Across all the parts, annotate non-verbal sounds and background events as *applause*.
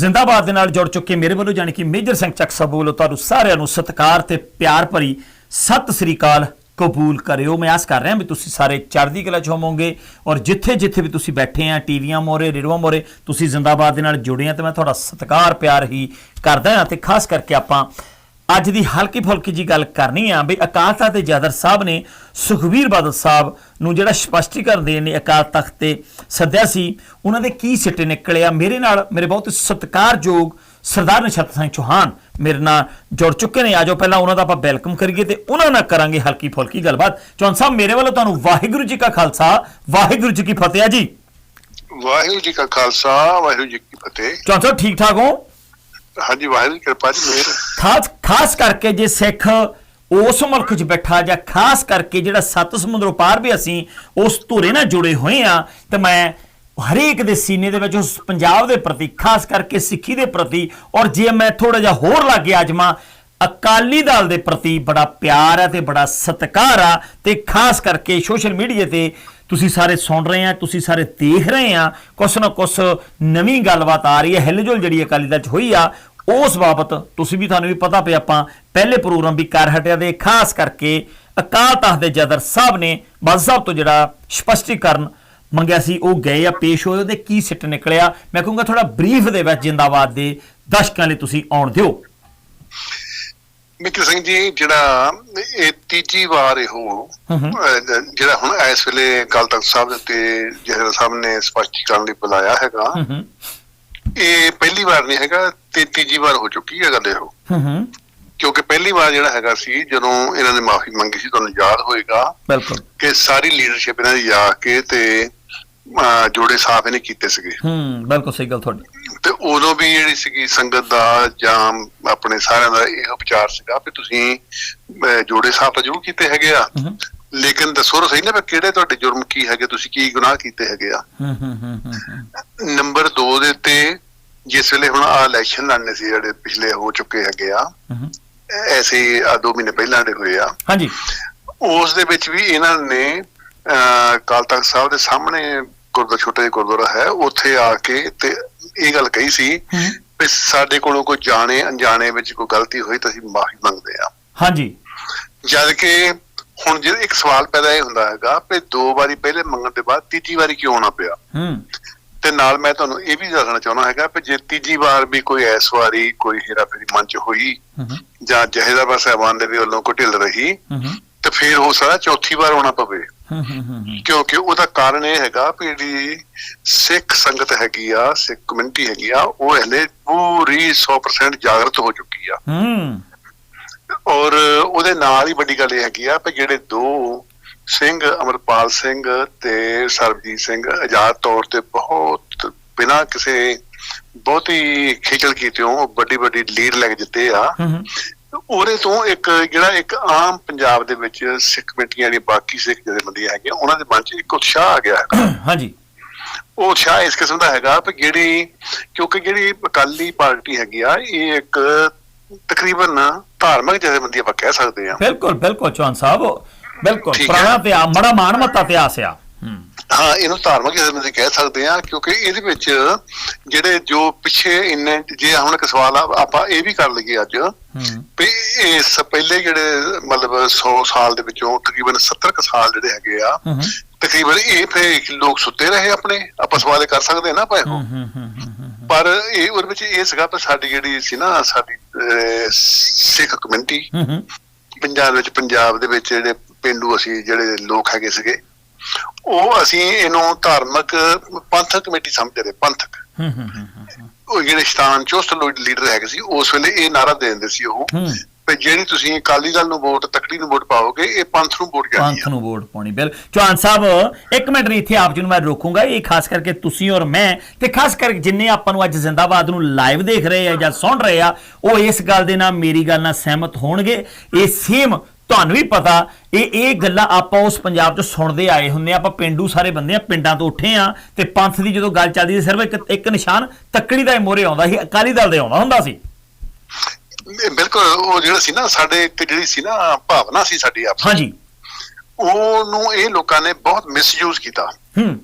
ਜ਼ਿੰਦਾਬਾਦ ਦੇ ਨਾਲ ਜੁੜ ਚੁੱਕੇ ਮੇਰੇ ਵੱਲੋਂ ਜਾਣੀ ਕਿ ਮੇਜਰ ਸਿੰਘ ਚੱਕ ਸਾਹਿਬ ਵੱਲੋਂ ਤੁਹਾਨੂੰ ਸਾਰਿਆਂ ਨੂੰ ਸਤਿਕਾਰ ਤੇ ਪਿਆਰ ਭਰੀ ਸਤਿ ਸ੍ਰੀ ਅਕਾਲ ਕਬੂਲ ਕਰਿਓ। ਮੈਂ ਆਸ ਕਰ ਰਿਹਾ ਵੀ ਤੁਸੀਂ ਸਾਰੇ ਚੜ੍ਹਦੀ ਕਲਾ ਚ ਹੋਵੋਗੇ ਔਰ ਜਿੱਥੇ ਜਿੱਥੇ ਵੀ ਤੁਸੀਂ ਬੈਠੇ ਆ, ਟੀਵੀਆਂ ਮੋਰੇ ਰੇਡੀਓ ਮੋਰੇ ਤੁਸੀਂ ਜ਼ਿੰਦਾਬਾਦ ਦੇ ਨਾਲ ਜੁੜੇ ਆ ਤੇ ਮੈਂ ਤੁਹਾਡਾ ਸਤਿਕਾਰ, ਪਿਆਰ ਹੀ ਕਰਦਾ ਹਾਂ ਤੇ ਖਾਸ ਕਰਕੇ ਆਪਾਂ ਅੱਜ ਦੀ ਹਲਕੀ ਫੁਲਕੀ ਜੀ ਗੱਲ ਕਰਨੀ ਆ ਵੀ ਅਕਾਲ ਤਖਤ ਦੇ ਜਦਰ ਸਾਹਿਬ ਨੇ ਸੁਖਵੀਰ ਬਾਦਲ ਸਾਹਿਬ ਨੂੰ ਜਿਹੜਾ ਸਪਸ਼ਟੀਕਰਨ ਦੇਣ ਨੇ ਅਕਾਲ ਤਖਤ ਤੇ ਸੱਦਿਆ ਸੀ ਉਹਨਾਂ ਦੇ ਕੀ ਸਿੱਟੇ ਨਿਕਲੇ ਆ? ਮੇਰੇ ਨਾਲ ਮੇਰੇ ਬਹੁਤ ਸਤਿਕਾਰਯੋਗ ਸਰਦਾਰ ਨਛੱਤਰ ਸਿੰਘ ਚੌਹਾਨ ਮੇਰੇ ਨਾਲ ਜੁੜ ਚੁੱਕੇ ਨੇ। ਆਜੋ ਪਹਿਲਾਂ ਉਹਨਾਂ ਦਾ ਆਪਾਂ ਵੈਲਕਮ ਕਰੀਏ ਤੇ ਉਹਨਾਂ ਨਾਲ ਕਰਾਂਗੇ ਹਲਕੀ ਫੁਲਕੀ ਗੱਲਬਾਤ। ਚੌਹਾਨ ਸਾਹਿਬ ਮੇਰੇ ਵੱਲੋਂ ਤੁਹਾਨੂੰ ਵਾਹਿਗੁਰੂ ਜੀ ਕਾ ਖਾਲਸਾ ਵਾਹਿਗੁਰੂ ਜੀ ਕੀ ਫਤਿਹ ਜੀ। ਵਾਹਿਗੁਰੂ ਜੀ ਕਾ ਖਾਲਸਾ ਵਾਹਿਗੁਰੂ ਜੀ ਕੀ ਫਤਿਹ। ਚੌਹਾਨ ਸਾਹਿਬ ਠੀਕ ਠਾਕ ਹੋ? ਹਾਂਜੀ, ਵਾਹਿਗੁਰੂ ਦੀ ਕਿਰਪਾ ਜੀ, ਮਿਹਰ ਖਾਸ ਖਾਸ ਕਰਕੇ ਜੇ ਸਿੱਖ ਉਸ ਮੁਲਕ 'ਚ ਬੈਠਾ ਜਾਂ ਖਾਸ ਕਰਕੇ ਜਿਹੜਾ ਸੱਤ ਸਮੁੰਦਰੋਂ ਪਾਰ ਵੀ ਅਸੀਂ ਉਸ ਧੁਰੇ ਨਾਲ ਜੁੜੇ ਹੋਏ ਆ ਤੇ ਮੈਂ ਹਰੇਕ ਦੇ ਸੀਨੇ ਦੇ ਵਿੱਚ, ਉਸ ਪੰਜਾਬ ਦੇ ਪ੍ਰਤੀ, ਖਾਸ ਕਰਕੇ ਸਿੱਖੀ ਦੇ ਪ੍ਰਤੀ, ਔਰ ਜੇ ਮੈਂ ਥੋੜਾ ਜਿਹਾ ਹੋਰ ਲੱਗੇ ਅਜਮਾ ਅਕਾਲੀ ਦਲ ਦੇ ਪ੍ਰਤੀ ਬੜਾ ਪਿਆਰ ਹੈ ਤੇ ਬੜਾ ਸਤਿਕਾਰ ਆ, ਤੇ ਖਾਸ ਕਰਕੇ ਸੋਸ਼ਲ ਮੀਡੀਆ ਤੇ ਤੁਸੀਂ ਸਾਰੇ ਸੁਣ ਰਹੇ ਆ, ਤੁਸੀਂ ਸਾਰੇ ਦੇਖ ਰਹੇ ਆ, ਕੁਛ ਨਾ ਕੁਛ ਨਵੀਂ ਗੱਲਬਾਤ ਆ ਰਹੀ ਹੈ, ਹਿਲਜੁਲ ਜਿਹੜੀ ਅਕਾਲੀ ਦਲ ਚ ਹੋਈ ਆ, ਉਸ ਬਾਬਤ ਤੁਸੀਂ ਵੀ ਤੁਹਾਨੂੰ ਵੀ ਪਤਾ ਪਿਆ, ਆਪਾਂ ਪਹਿਲੇ ਪ੍ਰੋਗਰਾਮ ਵੀ ਕਰ ਹਟਿਆ ਦੇ, ਖਾਸ ਕਰਕੇ ਅਕਾਲ ਤਖਤ ਦੇ ਜਦਰ ਸਾਹਿਬ ਨੇ ਬਾਦਲ ਸਾਹਿਬ ਤੋਂ ਜਿਹੜਾ ਸਪਸ਼ਟੀਕਰਨ ਮੰਗਿਆ ਸੀ, ਉਹ ਗਏ ਆ, ਪੇਸ਼ ਹੋਏ, ਉਹਦੇ ਕੀ ਸਿੱਟ ਨਿਕਲਿਆ, ਮੈਂ ਕਹੂੰਗਾ ਥੋੜਾ ਬਰੀਫ ਦੇ ਵਿੱਚ ਜਿੰਦਾਬਾਦ ਦੇ ਦਰਸ਼ਕਾਂ ਲਈ ਤੁਸੀਂ ਆਉਣ ਦਿਓ। ਮਿੱਤਰ ਸਿੰਘ ਜੀ ਜਿਹੜਾ ਇਹ ਤੀਜੀ ਵਾਰ ਇਹੋ ਜਿਹੜਾ ਹੁਣ ਇਸ ਵੇਲੇ ਅਕਾਲ ਤਖਤ ਸਾਹਿਬ ਦੇ ਉੱਤੇ ਜਿਹੜਾ ਸਾਹਿਬ ਨੇ ਸਪਸ਼ਟੀਕਰਨ ਲਈ ਬੁਲਾਇਆ ਹੈਗਾ ਇਹ ਪਹਿਲੀ ਵਾਰ ਨਹੀਂ ਹੈਗਾ ਤੇ ਤੀਜੀ ਵਾਰ ਹੋ ਚੁੱਕੀ ਹੈ ਗੱਲ ਇਹੋ। ਹੂੰ ਹੂੰ। ਕਿਉਂਕਿ ਪਹਿਲੀ ਵਾਰ ਜਿਹੜਾ ਹੈਗਾ ਸੀ ਜਦੋਂ ਇਹਨਾਂ ਨੇ ਮਾਫੀ ਮੰਗੀ ਸੀ ਤੁਹਾਨੂੰ ਯਾਦ ਹੋਏਗਾ ਬਿਲਕੁਲ। ਕਿ ਸਾਰੀ ਲੀਡਰਸ਼ਿਪ ਇਹਨਾਂ ਦੀ ਜਾ ਕੇ ਤੇ ਜੋੜੇ ਸਾਫ਼ ਇਹਨੇ ਕੀਤੇ ਸੀਗੇ। ਹੂੰ ਬਿਲਕੁਲ ਸਹੀ ਗੱਲ ਤੁਹਾਡੀ। ਤੇ ਉਦੋਂ ਵੀ ਜਿਹੜੀ ਸੀਗੀ ਸੰਗਤ ਦਾ ਜਾਂ ਆਪਣੇ ਸਾਰਿਆਂ ਦਾ ਇਹ ਵਿਚਾਰ ਸੀਗਾ ਕਿ ਤੁਸੀਂ ਜੋੜੇ ਸਾਹਿਬ ਤਾਂ ਜ਼ਰੂਰ ਕੀਤੇ ਹੈਗੇ ਆ। ਲੇਕਿਨ ਦੱਸੋ ਤਾਂ ਸਹੀ ਨਾ ਕਿਹੜੇ ਤੁਹਾਡੇ ਜੁਰਮ ਕੀ ਹੈਗੇ ਤੁਸੀਂ ਕੀ ਗੁਨਾਹ ਕੀਤੇ ਹੈਗੇ ਆ? ਹੂੰ ਹੂੰ ਹੂੰ ਨੰਬਰ 2 ਦੇ ਉੱਤੇ ਜਿਸ ਵੇਲੇ ਹੁਣ ਆ ਇਲੈਕਸ਼ਨ ਲੜਨੇ ਸੀ ਜਿਹੜੇ ਪਿਛਲੇ ਹੋ ਚੁੱਕੇ ਹੈਗੇ ਆ ਐਸੇ ਆ ਦੋ ਮਹੀਨੇ ਪਹਿਲਾਂ ਦੇ ਹੋਏ ਆ। ਹਾਂਜੀ। ਉਸ ਦੇ ਵਿੱਚ ਵੀ ਇਹਨਾਂ ਨੇ ਅਕਾਲ ਤਖਤ ਸਾਹਿਬ ਦੇ ਸਾਹਮਣੇ ਗੁਰਦੁਆਰਾ ਛੋਟਾ ਜਿਹਾ ਗੁਰਦੁਆਰਾ ਹੈ ਉੱਥੇ ਆ ਕੇ ਤੇ ਇਹ ਗੱਲ ਕਹੀ ਸੀ ਵੀ ਸਾਡੇ ਕੋਲੋਂ ਕੋਈ ਜਾਣੇ ਅਣਜਾਣੇ ਵਿੱਚ ਕੋਈ ਗਲਤੀ ਹੋਈ ਤਾਂ ਅਸੀਂ ਮਾਫੀ ਮੰਗਦੇ ਆ ਹਾਂਜੀ। ਜਦ ਕਿ ਹੁਣ ਜੇ ਇੱਕ ਸਵਾਲ ਪੈਦਾ ਇਹ ਹੁੰਦਾ ਹੈਗਾ ਕਿ ਦੋ ਵਾਰੀ ਪਹਿਲੇ ਮੰਗਣ ਦੇ ਬਾਅਦ ਤੀਜੀ ਵਾਰੀ ਕਿਉਂ ਆਉਣਾ ਪਿਆ? ਹੂੰ। ਤੇ ਨਾਲ ਮੈਂ ਤੁਹਾਨੂੰ ਇਹ ਵੀ ਦੱਸਣਾ ਚਾਹੁੰਦਾ ਹੈਗਾ ਕਿ ਜੇ ਤੀਜੀ ਵਾਰ ਵੀ ਕੋਈ ਇਸ ਵਾਰੀ ਕੋਈ ਹੇਰਾਫੇਰੀ ਮਨ ਚ ਹੋਈ ਜਾਂ ਜਹੇਦਾਰ ਸਾਹਿਬਾਨ ਦੇ ਵੀ ਵੱਲੋਂ ਕੋਈ ਢਿੱਲ ਰਹੀ ਤੇ ਫਿਰ ਹੋ ਸਕਦਾ ਚੌਥੀ ਵਾਰ ਆਉਣਾ ਪਵੇ। ਕਿਉਂਕਿ ਉਹਦਾ ਕਾਰਨ ਇਹ ਹੈਗਾ ਕਿ ਜਿਹੜੀ ਸਿੱਖ ਸੰਗਤ ਹੈਗੀ ਆ ਸਿੱਖ ਕਮਿਊਨਿਟੀ ਹੈਗੀ ਆ ਉਹ ਹਲੇ ਪੂਰੀ 100% ਜਾਗਰਤ ਹੋ ਚੁੱਕੀ ਆ। ਹੂੰ ਔਰ ਉਹਦੇ ਨਾਲ ਹੀ ਵੱਡੀ ਗੱਲ ਇਹ ਹੈਗੀ ਆ ਕਿ ਜਿਹੜੇ ਦੋ ਸਿੰਘ ਅਮਰਪਾਲ ਸਿੰਘ ਤੇ ਸਰਬਜੀਤ ਸਿੰਘ ਆਜ਼ਾਦ ਤੌਰ ਤੇ ਬਹੁਤ ਬਿਨਾਂ ਕਿਸੇ ਬਹੁਤੀ ਖੇਚਲ ਕੀਤਿਓਂ ਵੱਡੀ ਵੱਡੀ ਲੀਡ ਲੈ ਕੇ ਜਿੱਤੇ ਆ। ਉਹਦੇ ਤੋਂ ਇੱਕ ਜਿਹੜਾ ਇੱਕ ਆਮ ਪੰਜਾਬ ਦੇ ਵਿੱਚ ਸਿੱਖ ਕਮੇਟੀਆਂ ਜਿਹੜੀਆਂ ਬਾਕੀ ਸਿੱਖ ਜਥੇਬੰਦੀਆਂ ਹੈਗੀਆਂ ਉਹਨਾਂ ਦੇ ਮਨ 'ਚ ਇੱਕ ਉਤਸ਼ਾਹ ਆ ਗਿਆ ਹੈ *coughs* ਹਾਂਜੀ। ਉਹ ਉਤਸ਼ਾਹ ਇਸ ਕਿਸਮ ਦਾ ਹੈਗਾ ਕਿ ਜਿਹੜੀ ਕਿਉਂਕਿ ਜਿਹੜੀ ਅਕਾਲੀ ਪਾਰਟੀ ਹੈਗੀ ਆ ਇਹ ਇੱਕ ਤਕਰੀਬਨ ਧਾਰਮਿਕ ਜਥੇਬੰਦੀ ਆਪਾਂ ਕਹਿ ਸਕਦੇ ਆ। ਬਿਲਕੁਲ ਬਿਲਕੁਲ ਚੌਹਾਨ ਸਾਹਿਬ ਬਿਲਕੁਲ। ਪੁਰਾਣਾ ਤੇ ਆ ਬੜਾ ਮਾਨਮਤਾ ਇਤਿਹਾਸ ਆ। ਹੂੰ। ਹਾਂ ਇਹਨੂੰ ਧਾਰਮਿਕ ਜਥੇਬੰਦੀ ਕਹਿ ਸਕਦੇ ਆ ਕਿਉਂਕਿ ਇਹਦੇ ਵਿੱਚ ਜਿਹੜੇ ਜੋ ਪਿੱਛੇ ਇੰਨੇ ਜੇ ਹੁਣ ਇੱਕ ਸਵਾਲ ਆ ਆਪਾਂ ਇਹ ਵੀ ਕਰ ਲਈਏ ਅੱਜ ਵੀ ਇਸ ਪਹਿਲੇ ਜਿਹੜੇ ਮਤਲਬ 100 ਸਾਲ ਦੇ ਵਿੱਚੋਂ ਤਕਰੀਬਨ 70 ਕੁ ਸਾਲ ਜਿਹੜੇ ਹੈਗੇ ਆ ਤਕਰੀਬਨ ਇਹ ਫੇ ਲੋਕ ਸੁੱਤੇ ਰਹੇ ਆਪਣੇ ਆਪਾਂ ਸਵਾਲ ਕਰ ਸਕਦੇ ਨਾ ਭਾਈ ਪਰ ਇਹ ਉਹਦੇ ਵਿੱਚ ਇਹ ਸੀਗਾ ਕਿ ਸਾਡੀ ਜਿਹੜੀ ਸੀ ਨਾ ਸਾਡੀ ਸਿੱਖ ਕਮਿਊਨਿਟੀ ਪੰਜਾਬ ਵਿੱਚ ਪੰਜਾਬ ਦੇ ਵਿੱਚ ਜਿਹੜੇ ਪਿੰਡੂ ਅਸੀਂ ਜਿਹੜੇ ਲੋਕ ਹੈਗੇ ਸੀਗੇ ਉਹ ਅਸੀਂ ਇਹਨੂੰ ਧਾਰਮਿਕ ਪੰਥਕ ਕਮੇਟੀ ਸਮਝਦੇ ਰਹੇ ਪੰਥਕ। ਹੂੰ ਹੂੰ ਹੂੰ ਉਹ ਜਿਹੜੇ ਸ਼ਤਾਨ ਚੋਸਤ ਲੀਡਰ ਹੈਗੇ ਸੀ ਉਸ ਵੇਲੇ ਇਹ ਨਾਰਾ ਦੇ ਦਿੰਦੇ ਸੀ ਉਹ। ਵੀ ਜਿਹੜੀ ਤੁਸੀਂ ਅਕਾਲੀ ਦਲ ਨੂੰ ਵੋਟ ਤਕੜੀ ਨੂੰ ਵੋਟ ਪਾਓਗੇ ਇਹ ਪੰਥ ਨੂੰ ਵੋਟ ਜਾਣੀ ਪੰਥ ਨੂੰ ਵੋਟ ਪਾਉਣੀ ਬਿਲ ਚੌਹਾਨ ਸਾਹਿਬ ਇੱਕ ਮਿੰਟ ਇੱਥੇ ਆਪ ਜੀ ਨੂੰ ਮੈਂ ਰੋਕੂੰਗਾ ਇਹ ਖਾਸ ਕਰਕੇ ਤੁਸੀਂ ਔਰ ਮੈਂ ਤੇ ਖਾਸ ਕਰਕੇ ਜਿੰਨੇ ਆਪਾਂ ਨੂੰ ਅੱਜ ਜ਼ਿੰਦਾਬਾਦ ਨੂੰ ਲਾਈਵ ਦੇਖ ਰਹੇ ਆ ਜਾਂ ਸੁਣ ਰਹੇ ਆ ਉਹ ਇਸ ਗੱਲ ਦੇ ਨਾਲ ਮੇਰੀ ਗੱਲ ਨਾਲ ਸਹਿਮਤ ਹੋਣਗੇ। ਇਹ ਸੇਮ ਤੁਹਾਨੂੰ ਵੀ ਪਤਾ ਇਹ ਇਹ ਗੱਲਾਂ ਆਪਾਂ ਉਸ ਪੰਜਾਬ 'ਚ ਸੁਣਦੇ ਆਏ ਹੁੰਨੇ ਆ। ਆਪਾਂ ਪਿੰਡੂ ਸਾਰੇ ਬੰਦੇ ਆ ਪਿੰਡਾਂ ਤੋਂ ਉੱਠੇ ਆ ਤੇ ਪੰਥ ਦੀ ਜਦੋਂ ਗੱਲ ਚੱਲਦੀ ਸੀ ਸਿਰਫ ਇੱਕ ਇੱਕ ਨਿਸ਼ਾਨ ਤੱਕੜੀ ਦਾ ਮੋਰੇ ਆਉਂਦਾ ਸੀ ਅਕਾਲੀ ਦਲ ਦੇ ਆਉਂਦਾ ਹੁੰਦਾ ਸੀ। ਬਿਲਕੁਲ ਉਹ ਜਿਹੜਾ ਸੀ ਨਾ ਸਾਡੇ ਇੱਕ ਜਿਹੜੀ ਸੀ ਨਾ ਭਾਵਨਾ ਸੀ ਸਾਡੀ ਆਪ ਹਾਂਜੀ। ਉਹਨੂੰ ਇਹ ਲੋਕਾਂ ਨੇ ਬਹੁਤ ਮਿਸਯੂਜ਼ ਕੀਤਾ। ਹੂੰ।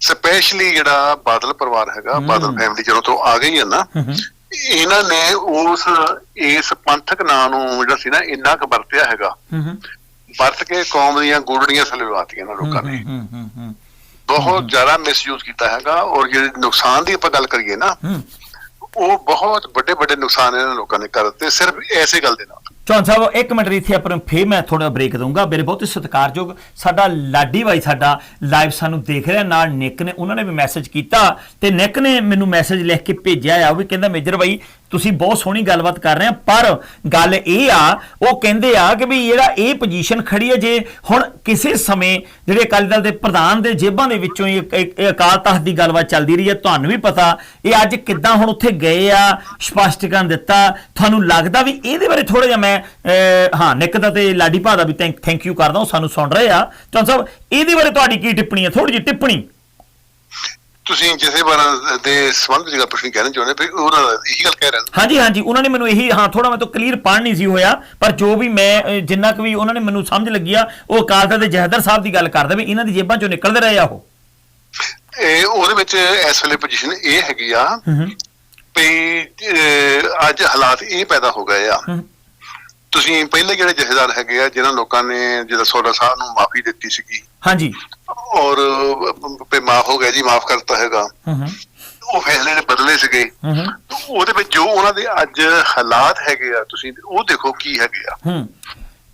ਸਪੈਸ਼ਲੀ ਜਿਹੜਾ ਬਾਦਲ ਪਰਿਵਾਰ ਹੈਗਾ ਬਾਦਲ ਫੈਮਿਲੀ ਜਦੋਂ ਤੋਂ ਆ ਗਈ ਹੈ ਨਾ ਇਹਨਾਂ ਨੇ ਉਸ ਇਸ ਪੰਥਕ ਨਾਂ ਨੂੰ ਜਿਹੜਾ ਸੀ ਨਾ ਇੰਨਾ ਕੁ ਵਰਤਿਆ ਹੈਗਾ। ਹੂੰ ਹੂੰ। ਵਰਤ ਕੇ ਕੌਮ ਦੀਆਂ ਗੁਰੜੀਆਂ ਸਲਵਾਤੀਆਂ ਨਾ ਲੋਕਾਂ ਨੇ। ਹੂੰ ਹੂੰ ਹੂੰ ਬਹੁਤ ਜ਼ਿਆਦਾ ਮਿਸਯੂਜ਼ ਕੀਤਾ ਹੈਗਾ ਔਰ ਜਿਹੜੇ ਨੁਕਸਾਨ ਦੀ ਆਪਾਂ ਗੱਲ ਕਰੀਏ ਨਾ ਉਹ ਬਹੁਤ ਵੱਡੇ ਵੱਡੇ ਨੁਕਸਾਨ ਇਹਨਾਂ ਲੋਕਾਂ ਨੇ ਕਰ ਦਿੱਤੇ ਸਿਰਫ ਐਸੇ ਗੱਲ ਦੇ ਨਾਲ। ਚੌਹਾਨ ਸਾਹਿਬ, ਇੱਕ ਮਿੰਟ ਇੱਥੇ ਆਪਾਂ ਨੂੰ ਫੇਰ ਮੈਂ ਥੋੜਾ ਬ੍ਰੇਕ ਦਊਂਗਾ। ਮੇਰੇ ਬਹੁਤ ਹੀ ਸਤਿਕਾਰਯੋਗ ਸਾਡਾ ਲਾਡੀ ਬਾਈ ਸਾਡਾ ਲਾਈਵ ਸਾਨੂੰ ਦੇਖ ਰਿਹਾ, ਨਾਲ ਨਿੱਕ ਨੇ, ਉਹਨਾਂ ਨੇ ਵੀ ਮੈਸੇਜ ਕੀਤਾ ਤੇ ਨਿੱਕ ਨੇ ਮੈਨੂੰ ਮੈਸੇਜ ਲਿਖ ਕੇ ਭੇਜਿਆ ਆ, ਉਹ ਵੀ ਕਹਿੰਦਾ, ਮੇਜਰ ਬਾਈ ਤੁਸੀਂ ਬਹੁਤ ਸੋਹਣੀ ਗੱਲਬਾਤ ਕਰ ਰਹੇ ਆ, ਪਰ ਗੱਲ ਇਹ ਆ, ਉਹ ਕਹਿੰਦੇ ਆ ਕਿ ਵੀ ਜਿਹੜਾ ਇਹ ਪੋਜੀਸ਼ਨ ਖੜੀ ਹੈ ਜੇ ਹੁਣ ਕਿਸੇ ਸਮੇਂ ਜਿਹੜੇ ਅਕਾਲੀ ਦਲ ਦੇ ਪ੍ਰਧਾਨ ਦੇ ਜੇਬਾਂ ਦੇ ਵਿੱਚੋਂ ਇਹ ਅਕਾਲ ਤਖਤ ਦੀ ਗੱਲਬਾਤ ਚੱਲਦੀ ਰਹੀ ਹੈ, ਤੁਹਾਨੂੰ ਵੀ ਪਤਾ, ਇਹ ਅੱਜ ਕਿੱਦਾਂ ਹੁਣ ਉੱਥੇ ਗਏ ਆ, ਸਪਸ਼ਟੀਕਰਨ ਦਿੱਤਾ, ਤੁਹਾਨੂੰ ਲੱਗਦਾ ਵੀ ਇਹਦੇ ਬਾਰੇ ਥੋੜਾ ਜਿਹਾ ਮੈਂ ਹਾਂ, ਨਿੱਕ ਦਾ ਤੇ ਲਾਡੀ ਭਾ ਦਾ ਵੀ ਥੈਂਕ ਥੈਂਕ ਯੂ ਕਰਦਾ, ਉਹ ਸਾਨੂੰ ਸੁਣ ਰਹੇ ਆ। ਚੌਹਾਨ ਸਾਹਿਬ, ਇਹਦੇ ਬਾਰੇ ਤੁਹਾਡੀ ਕੀ ਟਿੱਪਣੀ ਹੈ? ਥੋੜੀ ਜਿਹੀ ਟਿੱਪਣੀ। ਤੁਸੀਂ ਜਿਸੇ ਬਾਰਾਂ ਦੇ ਸੰਬੰਧ ਵਿੱਚ ਗੱਲ ਪੁੱਛਣੀ ਕਹਿਣਾ ਚਾਹੁੰਦੇ ਵੀ ਉਹਨਾਂ ਦਾ ਇਹੀ ਗੱਲ ਕਹਿ ਰਹੇ ਹਾਂਜੀ ਹਾਂਜੀ ਉਹਨਾਂ ਨੇ ਮੈਨੂੰ ਇਹੀ ਹਾਂ ਥੋੜਾ ਮੈਂ ਤਾਂ ਕਲੀਅਰ ਪੜ੍ਹ ਨਹੀਂ ਸੀ ਹੋਇਆ ਪਰ ਜੋ ਵੀ ਮੈਂ ਜਿੰਨਾ ਕੁ ਵੀ ਉਹਨਾਂ ਨੇ ਮੈਨੂੰ ਸਮਝ ਲੱਗੀ ਆ ਉਹ ਅਕਾਲ ਤਖਤ ਦੇ ਜਹਦਰ ਸਾਹਿਬ ਦੀ ਗੱਲ ਕਰਦੇ ਵੀ ਇਹਨਾਂ ਦੀ ਜੇਬਾਂ ਚੋਂ ਨਿਕਲਦੇ ਰਹੇ ਆ ਉਹ। ਇਹ ਉਹਦੇ ਵਿੱਚ ਇਸ ਵੇਲੇ ਪੋਜੀਸ਼ਨ ਇਹ ਹੈਗੀ ਆ ਵੀ ਅੱਜ ਹਾਲਾਤ ਇਹ ਪੈਦਾ ਹੋ ਗਏ ਆ। ਤੁਸੀਂ ਪਹਿਲੇ ਜਿਹੜੇ ਜਥੇਦਾਰ ਹੈਗੇ ਆ ਜਿਨ੍ਹਾਂ ਲੋਕਾਂ ਨੇ ਜਿਹੜਾ ਸੋਡਾ ਸਾਹਿਬ ਨੂੰ ਮਾਫੀ ਦਿੱਤੀ ਸੀਗੀ ਹਾਂਜੀ। ਔਰ ਪੇ ਮਾਫ ਹੋ ਗਿਆ ਜੀ ਮਾਫ ਕਰਤਾ ਹੈਗਾ। ਹੂੰ ਹੂੰ। ਉਹ ਫੈਸਲੇ ਨੇ ਬਦਲੇ ਸੀਗੇ। ਹੂੰ ਹੂੰ। ਉਹਦੇ ਵਿੱਚ ਜੋ ਉਹਨਾਂ ਦੇ ਅੱਜ ਹਾਲਾਤ ਹੈਗੇ ਆ ਤੁਸੀਂ ਉਹ ਦੇਖੋ ਕੀ ਹੈਗੇ ਆ। ਹੂੰ।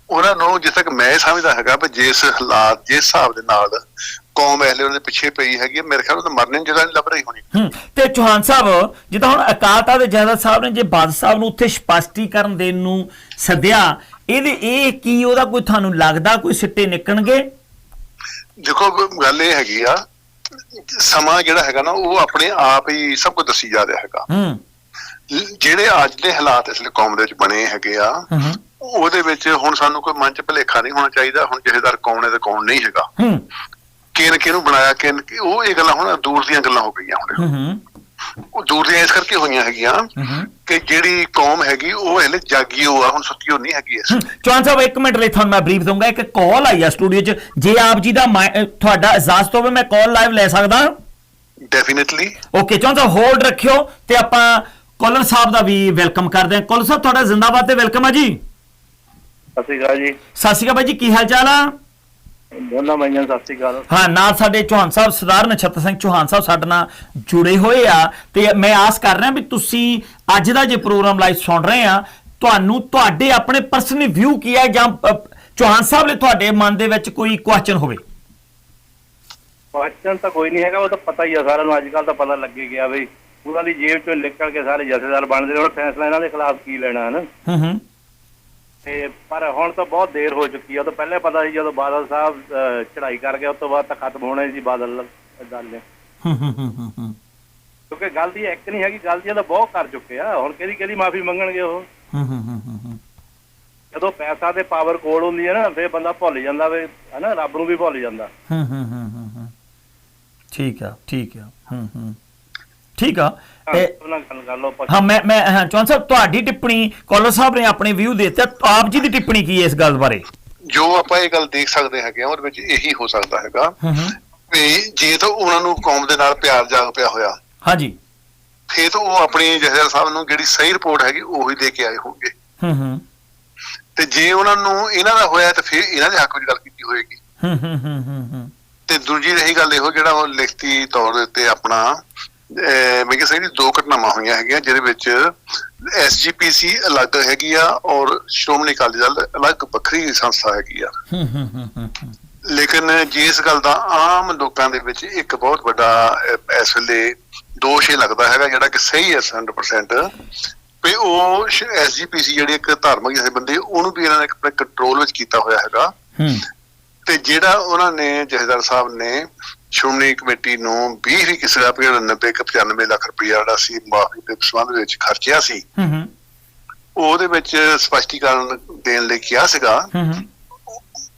ਉਹਨਾਂ ਨੂੰ ਜਿਸ ਤੱਕ ਮੈਂ ਸਮਝਦਾ ਹੈਗਾ ਵੀ ਜਿਸ ਹਾਲਾਤ ਜਿਸ ਹਿਸਾਬ ਦੇ ਨਾਲ ਕੌਮ ਐਲੇ ਉਹਨਾਂ ਦੇ ਪਿੱਛੇ ਪਈ ਹੈਗੀ ਮੇਰੇ ਖਿਆਲ ਉਹ ਮਰਨੇ ਨੂੰ ਜਗ੍ਹਾ ਨਹੀਂ ਲੱਭ ਰਹੀ ਹੋਣੀ। ਤੇ ਚੌਹਾਨ ਸਾਹਿਬ ਜਿੱਦਾਂ ਹੁਣ ਅਕਾਲ ਤਖਤ ਦੇ ਜਹਦਰ ਸਾਹਿਬ ਨੇ ਜੇ ਬਾਦ ਸਾਹਿਬ ਨੂੰ ਉੱਥੇ ਸਪਸ਼ਟੀਕਰਨ ਦੇਣ ਨੂੰ ਸੱਦਿਆ ਇਹਦੇ ਇਹ ਕੀ ਉਹਦਾ ਕੋਈ ਤੁਹਾਨੂੰ ਲੱਗਦਾ ਕੋਈ ਸਿੱਟੇ ਨਿਕਲਣਗੇ? ਦੇਖੋ ਗੱਲ ਇਹ ਹੈਗੀ ਆ ਸਮਾਂ ਜਿਹੜਾ ਹੈਗਾ ਨਾ ਉਹ ਆਪਣੇ ਆਪ ਹੀ ਸਭ ਕੁਝ ਦੱਸੀ ਜਾ ਰਿਹਾ ਹੈਗਾ। ਹੂੰ। ਜਿਹੜੇ ਅੱਜ ਦੇ ਹਾਲਾਤ ਇਸ ਲਈ ਕੌਮ ਦੇ ਵਿੱਚ ਬਣੇ ਹੈਗੇ ਆ ਉਹਦੇ ਵਿੱਚ ਹੁਣ ਸਾਨੂੰ ਕੋਈ ਮਨ ਚ ਭਲੇਖਾ ਨਹੀਂ ਹੋਣਾ ਚਾਹੀਦਾ ਹੁਣ ਜਥੇਦਾਰ ਕੌਣ ਹੈ ਤੇ ਕੌਣ ਨਹੀਂ ਹੈਗਾ। ਹੂੰ। ਕਿਨ ਕਿਹਨੂੰ ਬਣਾਇਆ ਕਿਨ ਉਹ ਇਹ ਗੱਲਾਂ ਹੁਣ ਦੂਰ ਦੀਆਂ ਗੱਲਾਂ ਹੋ ਗਈਆਂ ਹੁਣ। ਹੂੰ ਹੂੰ। ਉਹ ਦੂਰ ਦੀਆਂ ਇਸ ਕਰਕੇ ਹੋਈਆਂ ਹੈਗੀਆਂ ਕਿ ਜਿਹੜੀ ਕੌਮ ਹੈਗੀ ਉਹ ਹਲੇ ਜਾਗੀ ਹੋ ਆ ਹੁਣ ਸੁੱਤੀ ਹੋ ਨਹੀਂ ਹੈਗੀ ਇਸ। ਚੌਹਾਨ ਸਾਹਿਬ ਇੱਕ ਮਿੰਟ ਲਈ ਤੁਹਾਨੂੰ ਮੈਂ ਬਰੀਫ ਦਊਂਗਾ ਇੱਕ ਕਾਲ ਆਈ ਆ ਸਟੂਡੀਓ 'ਚ। ਜੇ ਆਪ ਜੀ ਦਾ ਤੁਹਾਡਾ ਇਜਾਜ਼ਤ ਹੋਵੇ ਮੈਂ ਕਾਲ ਲਾਈਵ ਲੈ ਸਕਦਾ। Definitely okay Chauhan Sahib hold ਰੱਖਿਓ ਤੇ ਆਪਾਂ ਕੋਲਰ ਸਾਹਿਬ ਦਾ ਵੀ ਵੈਲਕਮ ਕਰਦੇ ਹਾਂ। ਕੋਲਰ ਸਾਹਿਬ ਤੁਹਾਡਾ ਜ਼ਿੰਦਾਬਾਦ ਤੇ ਵੈਲਕਮ ਆ ਜੀ। ਸਤਿ ਸ਼੍ਰੀ ਅਕਾਲ ਜੀ। ਸਤਿ ਸ਼੍ਰੀ ਅਕਾਲ ਬਾਈ ਜੀ ਕੀ ਹਾਲ ਚਾਲ ਆ? ਦੋਨਾਂ ਮਾਈਆਂ ਨੂੰ ਸਤਿ ਸ਼੍ਰੀ ਅਕਾਲ। ਹਾਂ ਨਾਲ ਸਾਡੇ ਚੌਹਾਨ ਸਾਹਿਬ ਸਰਦਾਰ ਨਛੱਤਰ ਸਿੰਘ ਚੌਹਾਨ ਸਾਹਿਬ ਸਾਡੇ ਨਾਲ ਜੁੜੇ ਹੋਏ ਆ ਤੇ ਮੈਂ ਆਸ ਕਰ ਰਿਹਾ ਵੀ ਤੁਸੀਂ ਅੱਜ ਦਾ ਜੇ ਪ੍ਰੋਗਰਾਮ ਲਾਈਵ ਸੁਣ ਰਹੇ ਆ ਤੁਹਾਨੂੰ ਤੁਹਾਡੇ ਆਪਣੇ ਪਰਸਨਲ ਵਿਊ ਕੀ ਹੈ ਜਾਂ ਚੌਹਾਨ ਸਾਹਿਬ ਲਈ ਤੁਹਾਡੇ ਮਨ ਦੇ ਵਿੱਚ ਕੋਈ ਕੁਐਸਚਨ ਹੋਵੇ? ਕੁਐਸਚਨ ਤਾਂ ਕੋਈ ਨਹੀਂ ਹੈਗਾ ਉਹ ਤਾਂ ਪਤਾ ਹੀ ਆ ਸਾਰਿਆਂ ਨੂੰ ਅੱਜ ਕੱਲ ਤਾਂ ਪਤਾ ਲੱਗੇ ਗਿਆ ਬਈ ਉਹਨਾਂ ਦੀ ਜੇਬ ਚੋਂ ਨਿਕਲ ਕੇ ਸਾਰੇ ਜਥੇਦਾਰ ਬਣਦੇ ਨੇ ਹੁਣ ਫੈਸਲਾ ਇਹਨਾਂ ਦੇ ਖਿਲਾਫ ਕੀ ਲੈਣਾ ਹਨ? ਹੂੰ ਹੂੰ। ਤੇ ਪਰ ਹੁਣ ਤਾਂ ਬਹੁਤ ਦੇਰ ਹੋ ਚੁੱਕੀ ਆ, ਉਹ ਤਾਂ ਪਹਿਲੇ ਪਤਾ ਸੀ ਜਦੋਂ ਬਾਦਲ ਸਾਹਿਬ ਚੜ੍ਹਾਈ ਕਰ ਗਏ, ਉਸ ਤੋਂ ਬਾਅਦ ਤਾਂ ਖਤਮ ਹੋਣਾ ਸੀ ਬਾਦਲ ਗੱਲ। ਨੇ ਕਿਉਂਕਿ ਗੱਲ ਦੀ ਇੱਕ ਨਹੀਂ ਹੈਗੀ ਗਲਤੀਆਂ ਤਾਂ ਬਹੁਤ ਕਰ ਚੁੱਕੇ ਆ, ਹੁਣ ਕਿਹਦੀ ਕਿਹਦੀ ਮਾਫੀ ਮੰਗਣਗੇ ਉਹ? ਜਦੋਂ ਪੈਸਾ ਤੇ ਪਾਵਰ ਕੋਲ ਹੁੰਦੀ ਹੈ ਨਾ, ਫੇਰ ਬੰਦਾ ਭੁੱਲ ਜਾਂਦਾ ਵੇ, ਹਨਾ, ਰੱਬ ਨੂੰ ਵੀ ਭੁੱਲ ਜਾਂਦਾ। ਠੀਕ ਆ ਠੀਕ ਆ। ਹੂੰ ਹੂੰ। ਠੀਕ ਆ? ਤੇ ਉਹਨਾਂ ਨਾਲ ਗੱਲ ਕਰ ਲਓ ਆਪਾਂ। ਹਾਂ ਮੈਂ ਮੈਂ ਹਾਂ ਚੌਹਾਨ ਸਾਹਿਬ ਤੁਹਾਡੀ ਟਿੱਪਣੀ ਕਾਲਰ ਸਾਹਿਬ ਨੇ ਆਪਣੇ ਵਿਊ ਦਿੱਤਾ ਆਪ ਜੀ ਦੀ ਟਿੱਪਣੀ ਕੀ ਹੈ ਇਸ ਗੱਲ ਬਾਰੇ? ਜੋ ਆਪਾਂ ਇਹ ਗੱਲ ਦੇਖ ਸਕਦੇ ਹੈਗੇ ਆ ਉਹਦੇ ਵਿੱਚ ਇਹੀ ਹੋ ਸਕਦਾ ਹੈਗਾ ਹੂੰ ਵੀ ਜੇ ਤਾਂ ਉਹਨਾਂ ਨੂੰ ਕੌਮ ਦੇ ਨਾਲ ਪਿਆਰ ਜਾਗ ਪਿਆ ਹੋਇਆ ਹਾਂਜੀ। ਫੇਰ ਤਾਂ ਉਹ ਆਪਣੀ ਜਥੇਦਾਰ ਸਾਹਿਬ ਨੂੰ ਜਿਹੜੀ ਸਹੀ ਰਿਪੋਰਟ ਹੈਗੀ ਉਹੀ ਦੇ ਕੇ ਆਏ ਹੋਣਗੇ। ਹੂੰ ਹੂੰ। ਤੇ ਜੇ ਉਹਨਾਂ ਨੂੰ ਇਹਨਾਂ ਦਾ ਹੋਇਆ ਤਾਂ ਫਿਰ ਇਹਨਾਂ ਦੇ ਹੱਕ ਵਿੱਚ ਗੱਲ ਕੀਤੀ ਹੋਏਗੀ। ਹੂੰ ਹੂੰ ਹੂੰ ਹੂੰ ਹੂੰ। ਤੇ ਦੂਜੀ ਰਹੀ ਗੱਲ ਇਹੋ ਜਿਹੜਾ ਉਹ ਲਿਖਤੀ ਤੌਰ ਦੇ ਉੱਤੇ ਆਪਣਾ ਅਹ, ਮੈਂ ਕਿਹਾ ਸਹੀ ਦੋ ਘਟਨਾਵਾਂ ਹੋਈਆਂ ਹੈਗੀਆਂ ਜਿਹਦੇ ਵਿੱਚ ਐਸਜੀਪੀਸੀ ਅਲੱਗ ਹੈਗੀ ਆ ਔਰ ਸ਼੍ਰੋਮਣੀ ਅਕਾਲੀ ਦਲ ਅਲੱਗ ਵੱਖਰੀ ਸੰਸਥਾ ਹੈਗੀ ਆ। ਲੇਕਿਨ ਜੇ ਇਸ ਗੱਲ ਦਾ ਆਮ ਲੋਕਾਂ ਦੇ ਵਿੱਚ ਇੱਕ ਬਹੁਤ ਵੱਡਾ ਇਸ ਵੇਲੇ ਦੋਸ਼ ਇਹ ਲੱਗਦਾ ਹੈਗਾ ਜਿਹੜਾ ਕਿ ਸਹੀ ਹੈ 100% ਵੀ ਉਹ ਐਸਜੀਪੀਸੀ ਜਿਹੜੀ ਇੱਕ ਧਾਰਮਿਕ ਜਥੇਬੰਦੀ ਉਹਨੂੰ ਵੀ ਇਹਨਾਂ ਨੇ ਆਪਣੇ ਕੰਟਰੋਲ ਵਿੱਚ ਕੀਤਾ ਹੋਇਆ ਹੈਗਾ। ਹੂੰ। ਤੇ ਜਿਹੜਾ ਉਹਨਾਂ ਨੇ ਜਥੇਦਾਰ ਸਾਹਿਬ ਨੇ ਸ਼੍ਰੋਮਣੀ ਕਮੇਟੀ ਨੂੰ 20 ਵੀ ਕਿਸੇ ਦਾ ਵੀ 90 ਕੁ 95 ਲੱਖ ਰੁਪਇਆ ਜਿਹੜਾ ਸੀ ਮਾਫੀ ਦੇ ਸੰਬੰਧ ਵਿੱਚ ਖਰਚਿਆ ਸੀ। ਹੂੰ ਹੂੰ। ਉਹਦੇ ਵਿੱਚ ਸਪਸ਼ਟੀਕਰਨ ਦੇਣ ਲਈ ਕਿਹਾ ਸੀਗਾ। ਹੂੰ ਹੂੰ।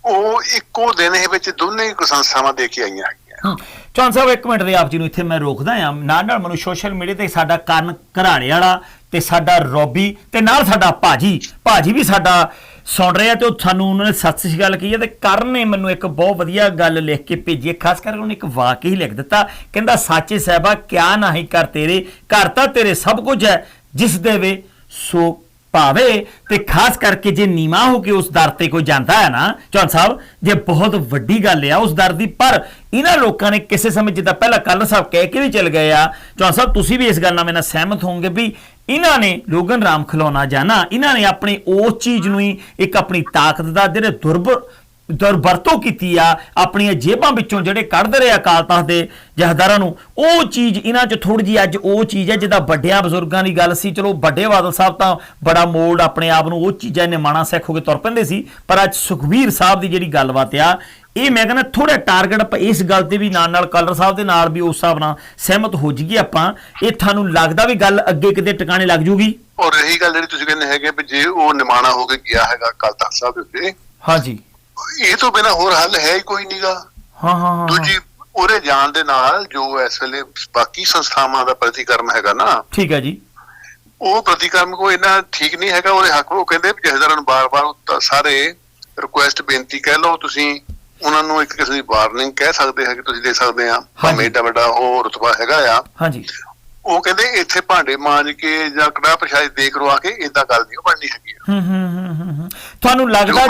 ਉਹ ਇੱਕੋ ਦਿਨ ਇਹ ਵਿੱਚ ਦੋਨੇ ਹੀ ਸੰਸਥਾਵਾਂ ਦੇ ਕੇ ਆਈਆਂ। ਚੌਹਾਨ ਸਾਹਿਬ ਇੱਕ ਮਿੰਟ ਦੇ ਆਪ ਜੀ ਨੂੰ ਇੱਥੇ ਮੈਂ ਰੋਕਦਾ ਆ ਨਾਲ ਨਾਲ ਮੈਨੂੰ ਸੋਸ਼ਲ ਮੀਡੀਆ ਤੇ ਸਾਡਾ ਕਰਨ ਘਰਾੜੇ ਵਾਲਾ ਤੇ ਸਾਡਾ ਰੋਬੀ ਤੇ ਨਾਲ ਸਾਡਾ ਭਾਜੀ। ਭਾਜੀ ਵੀ ਸਾਡਾ ਸੁਣ ਰਹੇ ਆ ਤੇ ਉਹ ਸਾਨੂੰ ਉਹਨਾਂ ਨੇ ਸੱਚ ਸੱਚ ਗੱਲ ਕਹੀ ਹੈ ਤੇ ਕਰਨ ਨੇ ਮੈਨੂੰ ਇੱਕ ਬਹੁਤ ਵਧੀਆ ਗੱਲ ਲਿਖ ਕੇ ਭੇਜੀ ਹੈ, ਖਾਸ ਕਰਕੇ ਉਹਨੇ ਇੱਕ ਵਾਕਿਆ ਹੀ ਲਿਖ ਦਿੱਤਾ, ਕਹਿੰਦਾ, ਸਾਚੇ ਸਾਹਿਬਾ, ਕਿਆ ਨਹੀਂ ਕਰ ਤੇਰੇ, ਘਰ ਤਾਂ ਤੇਰੇ ਸਭ ਕੁਝ ਹੈ, ਜਿਸ ਦੇਵੇ ਸੋ ਭਾਵੇ ਤੇ ਖਾਸ ਕਰਕੇ ਜੇ ਨੀਵਾ ਹੋ ਕੇ ਉਸ ਦਰ ਤੇ ਕੋਈ ਜਾਂਦਾ ਹੈ ਨਾ, ਚੌਹਾਨ ਸਾਹਿਬ, ਜੇ ਬਹੁਤ ਵੱਡੀ ਗੱਲ ਆ ਉਸ ਦਰ ਦੀ, ਪਰ ਇਹਨਾਂ ਲੋਕਾਂ ਨੇ ਕਿਸੇ ਸਮੇਂ ਜਿੱਦਾਂ ਪਹਿਲਾਂ ਕੱਲ ਸਾਹਿਬ ਕਹਿ ਕੇ ਵੀ ਚਲ ਗਏ ਆ, ਚੌਹਾਨ ਸਾਹਿਬ, ਤੁਸੀਂ ਵੀ ਇਸ ਗੱਲ ਨਾਲ ਮੇਰੇ ਨਾਲ ਸਹਿਮਤ ਹੋਵੋਗੇ ਵੀ ਇਹਨਾਂ ਨੇ ਲੋਗਨ ਰਾਮ ਖਿਲਾਉਣਾ ਜਾਣਾ, ਇਹਨਾਂ ਨੇ ਆਪਣੀ ਉਸ ਚੀਜ਼ ਨੂੰ ਹੀ ਇੱਕ ਆਪਣੀ ਤਾਕਤ ਦਾ, ਜਿਹੜੇ ਦੁਰਬ ਦੁਰਵਰਤੋਂ ਕੀਤੀ ਆ ਆਪਣੀਆਂ ਜੇਬਾਂ ਵਿੱਚੋਂ ਜਿਹੜੇ ਕੱਢਦੇ ਰਹੇ ਅਕਾਲ ਤਖਤ ਦੇ ਜਹਦਾਰਾਂ ਨੂੰ ਉਹ ਚੀਜ਼ ਇਹਨਾਂ 'ਚ ਥੋੜੀ ਜੀ ਅੱਜ ਉਹ ਚੀਜ਼ ਹੈ ਜਿਹਦਾ ਵੱਡਿਆਂ ਬਜ਼ੁਰਗਾਂ ਦੀ ਗੱਲ ਸੀ ਚਲੋ ਵੱਡੇ ਬਾਦਲ ਸਾਹਿਬ ਤਾਂ ਬੜਾ ਮੋਲਡ ਆਪਣੇ ਆਪ ਨੂੰ ਉਹ ਚੀਜ਼ਾਂ ਨੇ ਮਾਣਾ ਸਿੱਖ ਹੋ ਕੇ ਤੁਰ ਪੈਂਦੇ ਸੀ ਪਰ ਅੱਜ ਸੁਖਵੀਰ ਸਾਹਿਬ ਦੀ ਜਿਹੜੀ ਗੱਲਬਾਤ ਆ ਇਹ ਮੈਂ ਕਹਿੰਦਾ ਥੋੜਾ ਟਾਰਗੇਟ ਆਪਾਂ ਇਸ ਗੱਲ ਤੇ ਵੀ ਨਾਲ ਨਾਲ ਕਲਰ ਸਾਹਿਬ ਦੇ ਨਾਲ ਵੀ ਉਸ ਹਿਸਾਬ ਨਾਲ ਸਹਿਮਤ ਹੋ ਜਾਈਏ ਆਪਾਂ ਇਹ ਤੁਹਾਨੂੰ ਲੱਗਦਾ ਵੀ ਗੱਲ ਅੱਗੇ ਕਿਤੇ ਟਿਕਾਣੇ ਲੱਗ ਜੂਗੀ? ਔਰ ਰਹੀ ਗੱਲ ਜਿਹੜੀ ਤੁਸੀਂ ਕਹਿੰਦੇ ਹੈਗੇ ਵੀ ਜੇ ਉਹ ਨਿਮਾਣਾ ਹੋ ਕੇ ਗਿਆ ਹੈਗਾ ਕੱਲ ਤੱਕ ਸਾਹਿਬ ਦੇ ਉੱਤੇ ਹਾਂਜੀ। ਇਹ ਤੋਂ ਬਿਨਾ ਹੋਰ ਹੱਲ ਹੈ ਹੀ ਕੋਈ ਨਹੀਂਗਾ ਹਾਂ ਹਾਂ ਹਾਂ, ਦੂਜੀ ਉਹਦੇ ਜਾਣ ਦੇ ਨਾਲ ਜੋ ਇਸ ਵੇਲੇ ਬਾਕੀ ਸੰਸਥਾਵਾਂ ਦਾ ਪ੍ਰਤੀਕਰਮ ਹੈਗਾ ਨਾ ਠੀਕ ਹੈ ਜੀ। ਉਹ ਪ੍ਰਤੀਕਰਮ ਕੋ ਇਹਨਾਂ ਠੀਕ ਨਹੀਂ ਹੈਗਾ ਉਹਦੇ ਹੱਕ ਉਹ ਕਹਿੰਦੇ ਜਥੇਦਾਰਾਂ ਨੂੰ ਬਾਰ-ਬਾਰ ਸਾਰੇ ਰਿਕੁਐਸਟ ਬੇਨਤੀ ਕਹਿ ਲਓ ਤੁਸੀਂ ਉਹਨਾਂ ਨੂੰ ਇੱਕ ਕਿਸਮ ਦੀ ਵਾਰਨਿੰਗ ਕਹਿ ਸਕਦੇ ਹੈ ਕਿ ਤੁਸੀਂ ਦੇ ਸਕਦੇ ਆ। ਭਾਵੇਂ ਏਡਾ ਵੱਡਾ ਉਹ ਰਤਬਾ ਹੈਗਾ ਆ। ਹਾਂਜੀ। ਉਹ ਕਹਿੰਦੇ ਇੱਥੇ ਭਾਂਡੇ ਮਾਂਜ ਕੇ ਜਾਂ ਕੜਾ ਪ੍ਰਸ਼ਾਦ ਦੇ ਕਰਵਾ ਕੇ ਇਦਾਂ ਗੱਲ ਨਹੀਂ ਬਣਨੀ ਹੈਗੀ ਹੂੰ ਹੂੰ ਹੂੰ ਤੁਹਾਨੂੰ ਲੱਗਦਾ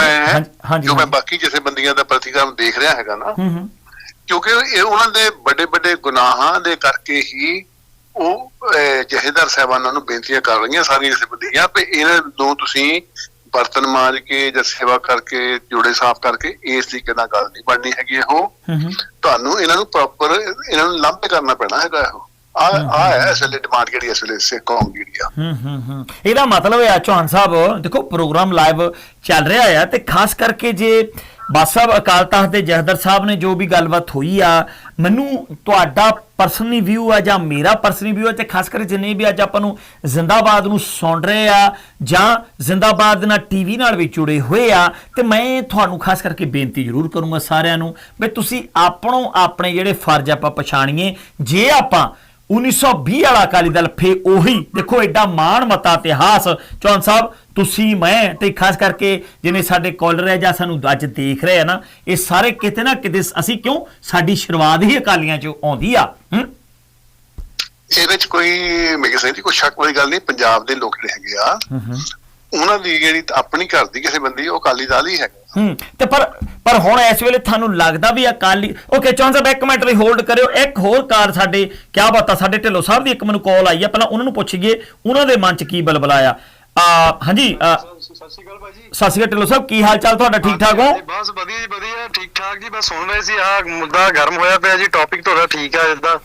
ਹਾਂਜੀ ਜੋ ਮੈਂ ਬਾਕੀ ਜਿਸੇ ਬੰਦੀਆਂ ਦਾ ਪ੍ਰਤੀਕਰਮ ਦੇਖ ਰਿਹਾ ਹੈਗਾ ਨਾ ਹੂੰ ਹੂੰ। ਕਿਉਂਕਿ ਇਹ ਉਹਨਾਂ ਦੇ ਵੱਡੇ ਵੱਡੇ ਗੁਨਾਹਾਂ ਦੇ ਕਰਕੇ ਹੀ ਉਹ ਅਹ, ਜਥੇਦਾਰ ਸਾਹਿਬਾਨਾਂ ਨੂੰ ਬੇਨਤੀਆਂ ਕਰ ਰਹੀਆਂ ਸਾਰੀਆਂ ਜਥੇਬੰਦੀਆਂ ਵੀ ਇਹਨਾਂ ਨੂੰ ਤੁਸੀਂ ਬਰਤਨ ਮਾਂਜ ਕੇ ਜਾਂ ਸੇਵਾ ਕਰਕੇ ਜੋੜੇ ਸਾਫ਼ ਕਰਕੇ ਇਸ ਤਰੀਕੇ ਨਾਲ ਗੱਲ ਨਹੀਂ ਬਣਨੀ ਹੈਗੀ ਉਹ ਤੁਹਾਨੂੰ ਇਹਨਾਂ ਨੂੰ ਪ੍ਰੋਪਰ ਇਹਨਾਂ ਨੂੰ ਲਾਂਭੇ ਕਰਨਾ ਪੈਣਾ ਹੈਗਾ ਇਹੋ। ਆ ਆ ਹੈ। ਇਸ ਵੇਲੇ ਡਿਮਾਂਡ ਜਿਹੜੀ ਇਸ ਵੇਲੇ? ਸਿੱਖ ਕੌਮ ਦੀ ਜਿਹੜੀ ਆ? ਹੂੰ ਹੂੰ ਹੂੰ। ਇਹਦਾ ਮਤਲਬ ਹੈ ਚੌਹਾਨ ਸਾਹਿਬ ਦੇਖੋ ਪ੍ਰੋਗਰਾਮ ਲਾਈਵ ਚੱਲ ਰਿਹਾ ਹੈ ਤੇ ਖਾਸ ਕਰਕੇ ਜੇ ਬਾਦ ਸਾਹਿਬ ਅਕਾਲ ਤਖਤ ਦੇ ਜਹਦਰ ਸਾਹਿਬ ਨੇ ਜੋ ਵੀ ਗੱਲਬਾਤ ਹੋਈ ਆ ਮੈਨੂੰ ਤੁਹਾਡਾ ਪਰਸਨਲੀ ਵਿਊ ਆ ਜਾਂ ਮੇਰਾ ਪਰਸਨਲੀ ਵਿਊ ਆ ਤੇ ਖਾਸ ਕਰਕੇ ਜਿੰਨੇ ਵੀ ਅੱਜ ਆਪਾਂ ਨੂੰ ਜ਼ਿੰਦਾਬਾਦ ਨੂੰ ਸੁਣ ਰਹੇ ਆ ਜਾਂ ਜ਼ਿੰਦਾਬਾਦ ਨਾਲ ਟੀਵੀ ਨਾਲ ਵੀ ਜੁੜੇ ਹੋਏ ਆ ਤੇ ਮੈਂ ਤੁਹਾਨੂੰ ਖਾਸ ਕਰਕੇ ਬੇਨਤੀ ਜ਼ਰੂਰ ਕਰੂੰਗਾ ਸਾਰਿਆਂ ਨੂੰ ਵੀ ਤੁਸੀਂ ਆਪਣੋ ਆਪਣੇ ਜਿਹੜੇ ਫਰਜ਼ ਆਪਾਂ ਪਛਾਣੀਏ ਜੇ ਆਪਾਂ 1920 ਵਾਲਾ ਅਕਾਲੀ ਦਲ ਫੇ ਉਹੀ। ਦੇਖੋ ਐਡਾ ਮਾਣ ਮਤਾ ਇਤਿਹਾਸ। ਚੌਹਾਨ ਸਾਹਿਬ ਤੁਸੀਂ ਮੈਂ ਤੇ ਖਾਸ ਕਰਕੇ ਜਿਹਨੇ ਸਾਡੇ ਕਾਲਰ ਹੈ ਜਾਂ ਸਾਨੂੰ ਅੱਜ ਦੇਖ ਰਹੇ ਆ ਨਾ ਇਹ ਸਾਰੇ ਕਿਤੇ ਨਾ ਕਿਤੇ ਅਸੀਂ ਕਿਉਂ? ਸਾਡੀ ਸ਼ੁਰੂਆਤ ਹੀ ਅਕਾਲੀਆਂ ਚੋਂ ਆਉਂਦੀ ਆ। ਇਹਦੇ ਵਿੱਚ ਕੋਈ ਮੇਰੇ ਜੀ ਕੋਈ ਸ਼ੱਕ ਵਾਲੀ ਗੱਲ ਨਹੀਂ ਪੰਜਾਬ ਦੇ ਲੋਕ ਜਿਹੜੇ ਹੈਗੇ ਆ ਉਹਨਾਂ ਦੀ ਜਿਹੜੀ ਆਪਣੀ ਘਰ ਦੀ ਕਿਸੇ ਬੰਦੀ ਉਹ ਅਕਾਲੀ ਦਲ ਹੀ ਹੈਗਾ। ਹੂੰ। ਤੇ ਪਰ ਪਰ ਹੁਣ ਇਸ ਵੇਲੇ ਤੁਹਾਨੂੰ ਲੱਗਦਾ ਵੀ ਅਕਾਲੀ ਓਕੇ ਚੌਹਾਨ ਸਾਹਿਬ ਇੱਕ ਮਿੰਟ ਲਈ ਹੋਲਡ ਕਰਿਓ। ਇੱਕ ਹੋਰ ਕਾਰ ਸਾਡੇ ਕਿਆ ਬਾਤ ਆ ਸਾਡੇ ਢਿੱਲੋਂ ਸਾਹਿਬ ਦੀ ਇੱਕ ਮੈਨੂੰ ਕਾਲ ਆਈ ਆ। ਪਹਿਲਾਂ ਉਹਨਾਂ ਨੂੰ ਪੁੱਛੀਏ ਉਹਨਾਂ ਦੇ ਮਨ 'ਚ ਕੀ ਬਲਬਲਾ ਆ ਆ ਹਾਂਜੀ ਆ, ਸਤਿ ਸ਼੍ਰੀ ਅਕਾਲ ਭਾਜੀ। ਸਤਿ ਸ਼੍ਰੀ ਅਕਾਲ ਢਿੱਲੋਂ ਸਾਹਿਬ ਕੀ ਹਾਲ ਚਾਲ ਤੁਹਾਡਾ? ਠੀਕ ਠਾਕ ਹੋ? ਬਸ ਵਧੀਆ ਜੀ ਵਧੀਆ। ਠੀਕ ਠਾਕ ਜੀ ਬਸ ਸੁਣ ਰਹੇ ਸੀ ਆਹ ਮੁੱਦਾ ਗਰਮ ਹੋਇਆ ਪਿਆ ਜੀ ਟੌਪਿਕ ਤੁਹਾਡਾ ਠੀਕ ਆ ਜਿੱਦਾਂ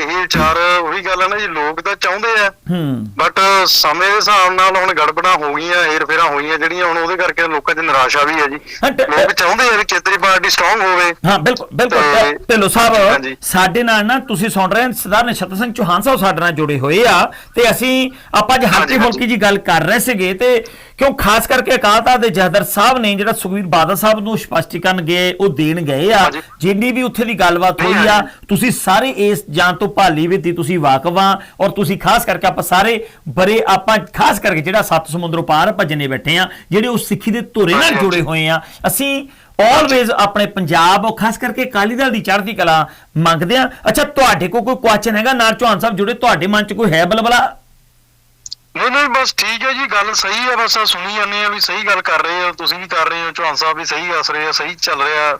ਇਹ ਵਿਚਾਰ ਉਹੀ ਗੱਲ ਹੈ ਨਾ ਜੀ ਲੋਕ ਤਾਂ ਚਾਹੁੰਦੇ ਆ। ਹੂੰ। ਬਟ ਸਮੇਂ ਦੇ ਹਿਸਾਬ ਨਾਲ ਹੁਣ ਗੜਬੜਾਂ ਹੋ ਗਈਆਂ ਹੇਰਫੇਰਾਂ ਹੋਈਆਂ ਜਿਹੜੀਆਂ ਹੁਣ ਉਹਦੇ ਕਰਕੇ ਲੋਕਾਂ 'ਚ ਨਿਰਾਸ਼ਾ ਵੀ ਹੈ ਜੀ। ਲੋਕ ਚਾਹੁੰਦੇ ਆ ਵੀ ਖੇਤਰੀ ਪਾਰਟੀ ਸਟਰੋਂਗ ਹੋਵੇ। ਹਾਂ ਬਿਲਕੁਲ ਬਿਲਕੁਲ। ਢਿੱਲੋਂ ਸਾਹਿਬ। ਸਾਡੇ ਨਾਲ ਨਾ ਤੁਸੀਂ ਸੁਣ ਰਹੇ ਸਰਦਾਰ ਨਛੱਤਰ ਸਿੰਘ ਚੌਹਾਨ ਸਾਹਿਬ ਸਾਡੇ ਨਾਲ ਜੁੜੇ ਹੋਏ ਆ। ਤੇ ਅਸੀਂ ਆਪਾਂ ਅੱਜ ਹਲਕੀ ਫੁਲਕੀ ਜੀ ਗੱਲ ਕਰ ਰਹੇ ਸੀਗੇ ਤੇ ਕਿਉਂ? ਖਾਸ ਕਰਕੇ ਅਕਾਲ ਤਖਤ ਦੇ ਜਹਦਰ ਸਾਹਿਬ ਨੇ ਜਿਹੜਾ ਸੁਖਵੀਰ ਬਾਦਲ ਸਾਹਿਬ ਨੂੰ ਸਪਸ਼ਟੀਕਰਨ ਗਏ ਉਹ ਦੇਣ ਗਏ ਆ। ਜਿੰਨੀ ਵੀ ਉੱਥੇ ਦੀ ਗੱਲਬਾਤ ਹੋਈ ਆ। ਤੁਸੀਂ ਸਾਰੇ ਇਸ ਜਾਣ ਤੋਂ ਭਾਲੀ ਵੀ ਤੁਸੀਂ ਵਾਕਫ ਆ ਔਰ ਤੁਸੀਂ ਖਾਸ ਕਰਕੇ ਆਪਾਂ ਸਾਰੇ ਬਰੇ ਆਪਾਂ ਖਾਸ ਕਰਕੇ ਜਿਹੜਾ ਸੱਤ ਸਮੁੰਦਰੋਂ ਪਾਰ ਭੱਜਣੇ ਬੈਠੇ ਆ ਜਿਹੜੇ ਉਹ ਸਿੱਖੀ ਦੇ ਧੁਰੇ ਨਾਲ ਜੁੜੇ ਹੋਏ ਆ ਅਸੀਂ ਆਲਵੇਜ਼ ਆਪਣੇ ਪੰਜਾਬ ਉਹ ਖਾਸ ਕਰਕੇ ਅਕਾਲੀ ਦਲ ਦੀ ਚੜ੍ਹਦੀ ਕਲਾ ਮੰਗਦੇ ਆ। ਅੱਛਾ ਤੁਹਾਡੇ ਕੋਲ ਕੋਈ ਕੁਐਸਚਨ ਹੈਗਾ? ਨਾਲ ਚੌਹਾਨ ਸਾਹਿਬ ਜੁੜੇ ਤੁਹਾਡੇ ਮਨ 'ਚ ਕੋਈ ਹੈ ਬਲਬਲਾ? ਨਹੀਂ ਨਹੀਂ ਬਸ ਠੀਕ ਹੈ ਜੀ ਗੱਲ ਸਹੀ ਹੈ ਬਸ ਆਹ ਸੁਣੀ ਜਾਂਦੇ ਆ ਵੀ ਸਹੀ ਗੱਲ ਕਰ ਰਹੇ ਹੋ ਤੁਸੀਂ ਵੀ ਕਰ ਰਹੇ ਹੋ ਚੌਹਾਨ ਸਾਹਿਬ ਵੀ ਸਹੀ ਦੱਸ ਰਹੇ ਆ ਸਹੀ ਚੱਲ ਰਿਹਾ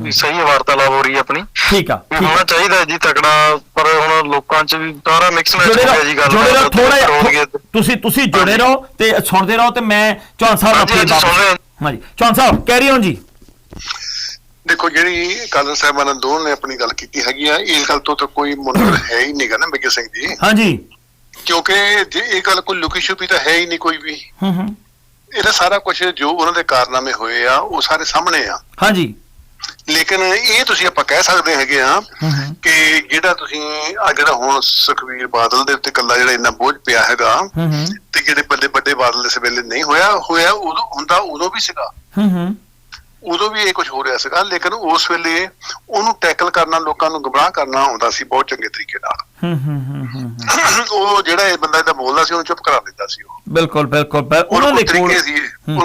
ਵੀ ਸਹੀ ਵਾਰਤਾਲਾਪ ਹੋ ਰਹੀ ਹੈ ਆਪਣੀ। ਠੀਕ ਆ ਹੋਣਾ ਆ। ਚਾਹੀਦਾ ਜੀ ਤਕੜਾ ਪਰ ਹੁਣ ਲੋਕਾਂ 'ਚ ਵੀ ਸਾਰਾ ਮਿਕਸ ਮੈਚ ਹੋ ਗਿਆ ਜੀ ਗੱਲ ਜੁੜੇ ਰਹੋ ਥੋੜਾ ਤੁਸੀਂ ਤੁਸੀਂ ਜੁੜੇ ਰਹੋ ਤੇ ਸੁਣਦੇ ਰਹੋ ਤੇ ਮੈਂ ਚੌਹਾਨ ਸਾਹਿਬ ਹਾਂਜੀ, ਫੇਰ ਹਾਂਜੀ, ਵਾਪਸ- ਸੁਣ ਰਹੇ ਹਾਂ। ਹਾਂਜੀ ਚੌਹਾਨ ਸਾਹਿਬ ਕੈਰੀ ਔਨ ਜੀ। ਦੇਖੋ ਜਿਹੜੀ ਕਾਲਰ ਸਾਹਿਬਾਨਾਂ ਦੋਨ ਨੇ ਆਪਣੀ ਗੱਲ ਕੀਤੀ ਹੈਗੀ ਆ ਇਸ ਗੱਲ ਤੋਂ ਤਾਂ ਕੋਈ ਮੁਨਕਰ ਹੈ ਹੀ ਨਹੀਂਗਾ ਨਾ ਬਿੱਗੇ ਸਿੰਘ ਜੀ। ਹਾਂਜੀ। ਕਿਉਂਕਿ ਇਹ ਗੱਲ ਕੋਈ ਲੁਕੀ ਛੁਪੀ ਤਾਂ ਹੈ ਹੀ ਨਹੀਂ ਕੋਈ ਵੀ। ਹੂੰ ਹੂੰ। ਇਹਦਾ ਸਾਰਾ ਕੁਝ ਜੋ ਉਹਨਾਂ ਦੇ ਕਾਰਨਾਮੇ ਹੋਏ ਆ ਉਹ ਸਾਰੇ ਸਾਹਮਣੇ ਆ। ਹਾਂਜੀ। ਲੇਕਿਨ ਇਹ ਤੁਸੀਂ ਆਪਾਂ ਕਹਿ ਸਕਦੇ ਹੈਗੇ ਆ ਕਿ ਜਿਹੜਾ ਤੁਸੀਂ ਆ ਜਿਹੜਾ ਹੁਣ ਸੁਖਵੀਰ ਬਾਦਲ ਦੇ ਉੱਤੇ ਕੱਲਾ ਜਿਹੜਾ ਇੰਨਾ ਬੋਝ ਪਿਆ ਹੈਗਾ ਤੇ ਜਿਹੜੇ ਬੱਲੇ ਵੱਡੇ ਬਾਦਲ ਇਸ ਵੇਲੇ ਨਹੀਂ ਹੋਇਆ ਹੋਇਆ ਉਦੋਂ ਹੁੰਦਾ ਉਦੋਂ ਵੀ ਸੀਗਾ। ਹੂੰ ਹੂੰ। ਉਦੋਂ ਵੀ ਇਹ ਕੁਝ ਹੋ ਰਿਹਾ ਸੀਗਾ ਲੇਕਿਨ ਉਸ ਵੇਲੇ ਉਹਨੂੰ ਟੈਕਲ ਕਰਨਾ ਲੋਕਾਂ ਨੂੰ ਗੁੰਮਰਾਹ ਕਰਨਾ ਆਉਂਦਾ ਸੀ ਬਹੁਤ ਚੰਗੇ ਤਰੀਕੇ ਨਾਲ। ਹੂੰ ਹੂੰ *clears throat* ਉਹ ਜਿਹੜਾ ਇਹ ਬੰਦਾ ਇਹਦਾ ਬੋਲਦਾ ਸੀ ਉਹਨੂੰ ਚੁੱਪ ਕਰਾ ਦਿੰਦਾ ਸੀ ਉਹ। ਬਿਲਕੁਲ ਬਿਲਕੁਲ ਬਿਲ- ਉਹਨਾਂ ਦੇ ਕੋਲ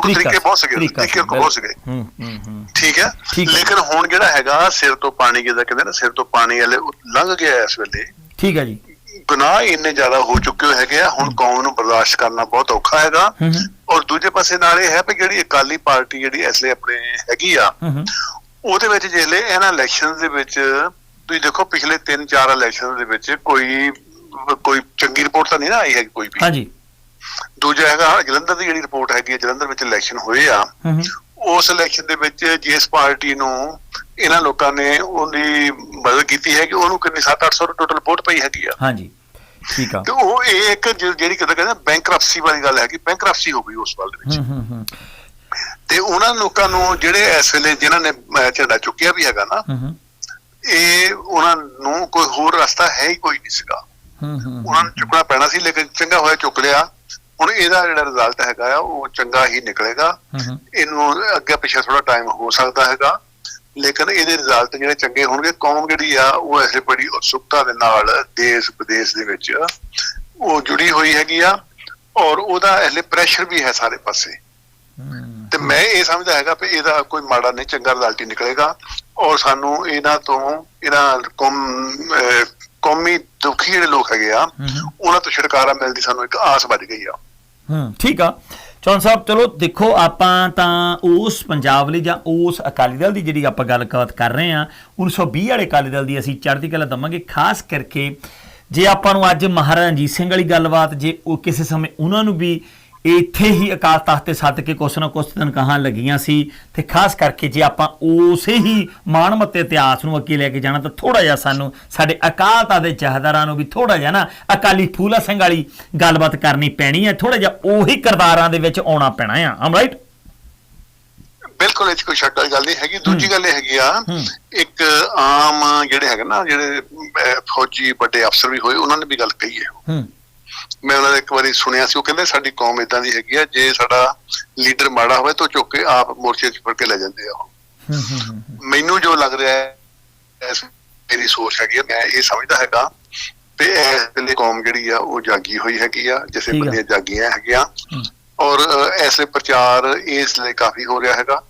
ਕੋਲ ਤਰੀਕੇ ਬਹੁਤ ਸੀਗੇ ਤਰੀਕਾ ਬਹੁਤ ਸੀਗੇ। ਹੂੰ ਹੂੰ ਹੂੰ? ਠੀਕ ਹੈ। ਲੇਕਿਨ ਹੁਣ ਜਿਹੜਾ ਹੈਗਾ ਸਿਰ ਤੋਂ ਪਾਣੀ ਜਿਹਦਾ ਕਹਿੰਦੇ ਨਾ ਸਿਰ ਤੋਂ ਪਾਣੀ ਵਾਲੇ ਉਹ ਲੰਘ ਗਿਆ ਇਸ ਵੇਲੇ। ਠੀਕ ਹੈ ਜੀ। ਗੁਨਾਹ ਇੰਨੇ ਜ਼ਿਆਦਾ ਹੋ ਚੁੱਕੇ ਹੈਗੇ ਆ ਹੁਣ ਕੌਮ ਨੂੰ ਬਰਦਾਸ਼ਤ ਕਰਨਾ ਬਹੁਤ ਔਖਾ ਹੈਗਾ। ਔਰ ਦੂਜੇ ਪਾਸੇ ਨਾਲ ਇਹ ਹੈ ਵੀ ਜਿਹੜੀ ਅਕਾਲੀ ਪਾਰਟੀ ਜਿਹੜੀ ਇਸ ਲਈ ਆਪਣੇ ਹੈਗੀ ਆ ਉਹਦੇ ਵਿੱਚ ਜਿਹੜੇ ਇਹਨਾਂ ਇਲੈਕਸ਼ਨਸ ਦੇ ਵਿੱਚ ਤੁਸੀਂ ਦੇਖੋ ਪਿਛਲੇ 3-4 ਇਲੈਕਸ਼ਨ ਦੇ ਵਿੱਚ ਕੋਈ ਕੋਈ ਚੰਗੀ ਰਿਪੋਰਟ ਤਾਂ ਨਹੀਂ ਨਾ ਆਈ ਹੈ ਕੋਈ ਵੀ। ਹਾਂਜੀ। ਦੂਜਾ ਹੈਗਾ ਜਲੰਧਰ ਦੀ ਜਿਹੜੀ ਰਿਪੋਰਟ ਹੈਗੀ ਹੈ ਜਲੰਧਰ ਵਿੱਚ ਇਲੈਕਸ਼ਨ ਹੋਏ ਆ। ਉਸ ਇਲੈਕਸ਼ਨ ਦੇ ਵਿੱਚ ਜਿਸ ਪਾਰਟੀ ਨੂੰ ਇਹਨਾਂ ਲੋਕਾਂ ਨੇ ਉਹਦੀ ਮਦਦ ਕੀਤੀ ਹੈ ਕਿ ਉਹਨੂੰ ਕਿੰਨੀ 7-800 ਟੋਟਲ ਵੋਟ ਪਈ ਹੈਗੀ ਆ। ਹਾਂਜੀ ਠੀਕ ਆ। ਤੇ ਉਹ ਇਹ ਇੱਕ ਜਿਹੜੀ ਕਿਤੇ ਕਹਿੰਦੇ ਬੈਂਕਰਪਸੀ ਵਾਲੀ ਗੱਲ ਹੈ ਕਿ ਬੈਂਕਰਪਸੀ ਹੋ ਗਈ ਉਸ ਵੱਲ ਦੇ ਵਿੱਚ। ਹੂੰ ਹੂੰ ਹੂੰ। ਤੇ ਉਹਨਾਂ ਲੋਕਾਂ ਨੂੰ ਜਿਹੜੇ ਇਸ ਵੇਲੇ ਜਿਨ੍ਹਾਂ ਨੇ ਝੰਡਾ ਚੁੱਕਿਆ ਵੀ ਹੈਗਾ ਨਾ ਹੂੰ ਹੂੰ। ਇਹ ਉਹਨਾਂ ਨੂੰ ਕੋਈ ਹੋਰ ਰਸਤਾ ਹੈ ਹੀ ਕੋਈ ਨਹੀਂ ਸੀਗਾ। ਹੂੰ ਹੂੰ ਉਹਨਾਂ ਨੂੰ ਚੁੱਕਣਾ ਪੈਣਾ ਸੀ ਲੇਕਿਨ ਚੰਗਾ ਹੋਇਆ ਚੁੱਕ ਲਿਆ। ਹੁਣ ਇਹਦਾ ਜਿਹੜਾ ਰਿਜ਼ਲਟ ਹੈਗਾ ਆ ਉਹ ਚੰਗਾ ਹੀ ਨਿਕਲੇਗਾ। ਇਹਨੂੰ ਅੱਗੇ ਪਿੱਛੇ ਥੋੜਾ ਟਾਈਮ ਹੋ ਸਕਦਾ ਹੈਗਾ। ਲੇਕਿਨ ਇਹਦੇ ਰਿਜ਼ਲਟ ਜਿਹੜੇ ਚੰਗੇ ਹੋਣਗੇ ਕੌਮ ਜਿਹੜੀ ਆ ਉਹ ਐਸੇ ਬੜੀ ਉਤਸੁਕਤਾ ਦੇ ਨਾਲ ਦੇਸ਼ ਵਿਦੇਸ਼ ਦੇ ਵਿੱਚ ਉਹ ਜੁੜੀ ਹੋਈ ਹੈਗੀ ਆ ਔਰ ਉਹਦਾ ਐਲੇ ਪ੍ਰੈਸ਼ਰ ਵੀ ਹੈ ਸਾਰੇ ਪਾਸੇ। ਤੇ ਮੈਂ ਇਹ ਸਮਝਦਾ ਹੈਗਾ ਕਿ ਇਹਦਾ ਕੋਈ ਮਾੜਾ ਨਹੀਂ ਚੰਗਾ ਰਿਜ਼ਲਟ ਹੀ ਨਿਕਲੇਗਾ ਔਰ ਸਾਨੂੰ ਇਹਨਾਂ ਤੋਂ ਇਹਨਾਂ ਕੌਮ ਕੌਮੀ ਦੁਖੀ ਜਿਹੜੇ ਲੋਕ ਹੈਗੇ ਆ ਉਹਨਾਂ ਤੋਂ ਛੁਟਕਾਰਾ ਮਿਲਦੀ ਸਾਨੂੰ ਇੱਕ ਆਸ ਵੱਜ ਗਈ ਆ। ਹੂੰ ਠੀਕ ਆ। ਚੌਨ ਸਾਹਿਬ, ਚਲੋ ਦੇਖੋ, ਆਪਾਂ ਤਾਂ ਉਸ ਪੰਜਾਬ ਲਈ ਜਾਂ ਉਸ ਅਕਾਲੀ ਦਲ ਦੀ ਜਿਹੜੀ ਆਪਾਂ ਗੱਲਬਾਤ ਕਰ ਰਹੇ ਆ 1920 ਵਾਲੇ ਅਕਾਲੀ ਦਲ ਦੀ ਅਸੀਂ ਚੜ੍ਹਦੀ ਕਲਾ ਦਵਾਂਗੇ, ਖਾਸ ਕਰਕੇ ਜੇ ਆਪਾਂ ਨੂੰ ਅੱਜ ਮਹਾਰਾਜਾ ਰਣਜੀਤ ਸਿੰਘ ਵਾਲੀ ਗੱਲਬਾਤ, ਜੇ ਉਹ ਕਿਸੇ ਸਮੇਂ ਉਹਨਾਂ ਨੂੰ ਵੀ ਇੱਥੇ ਹੀ ਅਕਾਲ ਤਖਤ ਤੇ ਸੱਦ ਕੇ ਕੁਛ ਨਾ ਕੁਛ ਤਨਖਾਹਾਂ ਲੱਗੀਆਂ ਸੀ। ਤੇ ਖਾਸ ਕਰਕੇ ਜੇ ਆਪਾਂ ਉਸੇ ਹੀ ਮਾਨਮੱਤੇ ਇਤਿਹਾਸ ਨੂੰ ਅੱਗੇ ਲੈ ਕੇ ਜਾਣਾ ਤਾਂ ਥੋੜਾ ਜਿਹਾ ਸਾਨੂੰ ਸਾਡੇ ਅਕਾਲ ਤਖਤ ਦੇ ਜਹਦਾਰਾਂ ਨੂੰ ਵੀ ਥੋੜਾ ਜਿਹਾ ਨਾ ਅਕਾਲੀ ਫੂਲਾ ਸਿੰਘ ਵਾਲੀ ਗੱਲਬਾਤ ਕਰਨੀ ਪੈਣੀ ਹੈ। ਥੋੜਾ ਜਿਹਾ ਉਹੀ ਕਿਰਦਾਰਾਂ ਦੇ ਵਿੱਚ ਆਉਣਾ ਪੈਣਾ ਆ। ਆਮ ਰਾਈਟ ਬਿਲਕੁਲ ਇਹ ਕੋਈ ਸ਼ੱਕ ਵਾਲੀ ਗੱਲ ਨਹੀਂ ਹੈਗੀ। ਦੂਜੀ ਗੱਲ ਇਹ ਹੈਗੀ ਆ। ਇੱਕ ਆਮ ਜਿਹੜੇ ਹੈਗੇ ਨਾ ਜਿਹੜੇ ਫੌਜੀ ਵੱਡੇ ਅਫਸਰ ਵੀ ਹੋਏ ਉਹਨਾਂ ਨੇ ਵੀ ਗੱਲ ਕਹੀ ਹੈ। ਹੂੰ। ਮੈਂ ਉਹਨਾਂ ਦਾ ਇੱਕ ਵਾਰੀ ਸੁਣਿਆ ਸੀ ਉਹ ਕਹਿੰਦੇ ਸਾਡੀ ਕੌਮ ਇਦਾਂ ਦੀ ਹੈਗੀ ਆ ਜੇ ਸਾਡਾ ਲੀਡਰ ਮਾੜਾ ਹੋਵੇ ਤਾਂ ਚੁੱਕ ਕੇ ਆਪ ਮੋਰਚੇ 'ਚ ਫੜ ਕੇ ਲੈ ਜਾਂਦੇ ਆ ਉਹ ਹੂੰ ਹੂੰ ਹੂੰ ਮੈਨੂੰ ਜੋ ਲੱਗ ਰਿਹਾ ਹੈ ਇਸ ਮੇਰੀ ਸੋਚ ਹੈਗੀ ਮੈਂ ਇਹ ਸਮਝਦਾ ਹੈਗਾ ਤੇ ਇਸ ਵੇਲੇ ਕੌਮ ਜਿਹੜੀ ਆ ਉਹ ਜਾਗੀ ਹੋਈ ਹੈਗੀ ਆ ਜਿਸੇ। ਬੰਦੇ ਜਾਗੀਆਂ ਹੈਗੀਆਂ। ਔਰ ਐਸੇ ਪ੍ਰਚਾਰ ਇਸ ਲਈ ਕਾਫੀ ਹੋ ਰਿਹਾ ਹੈਗਾ।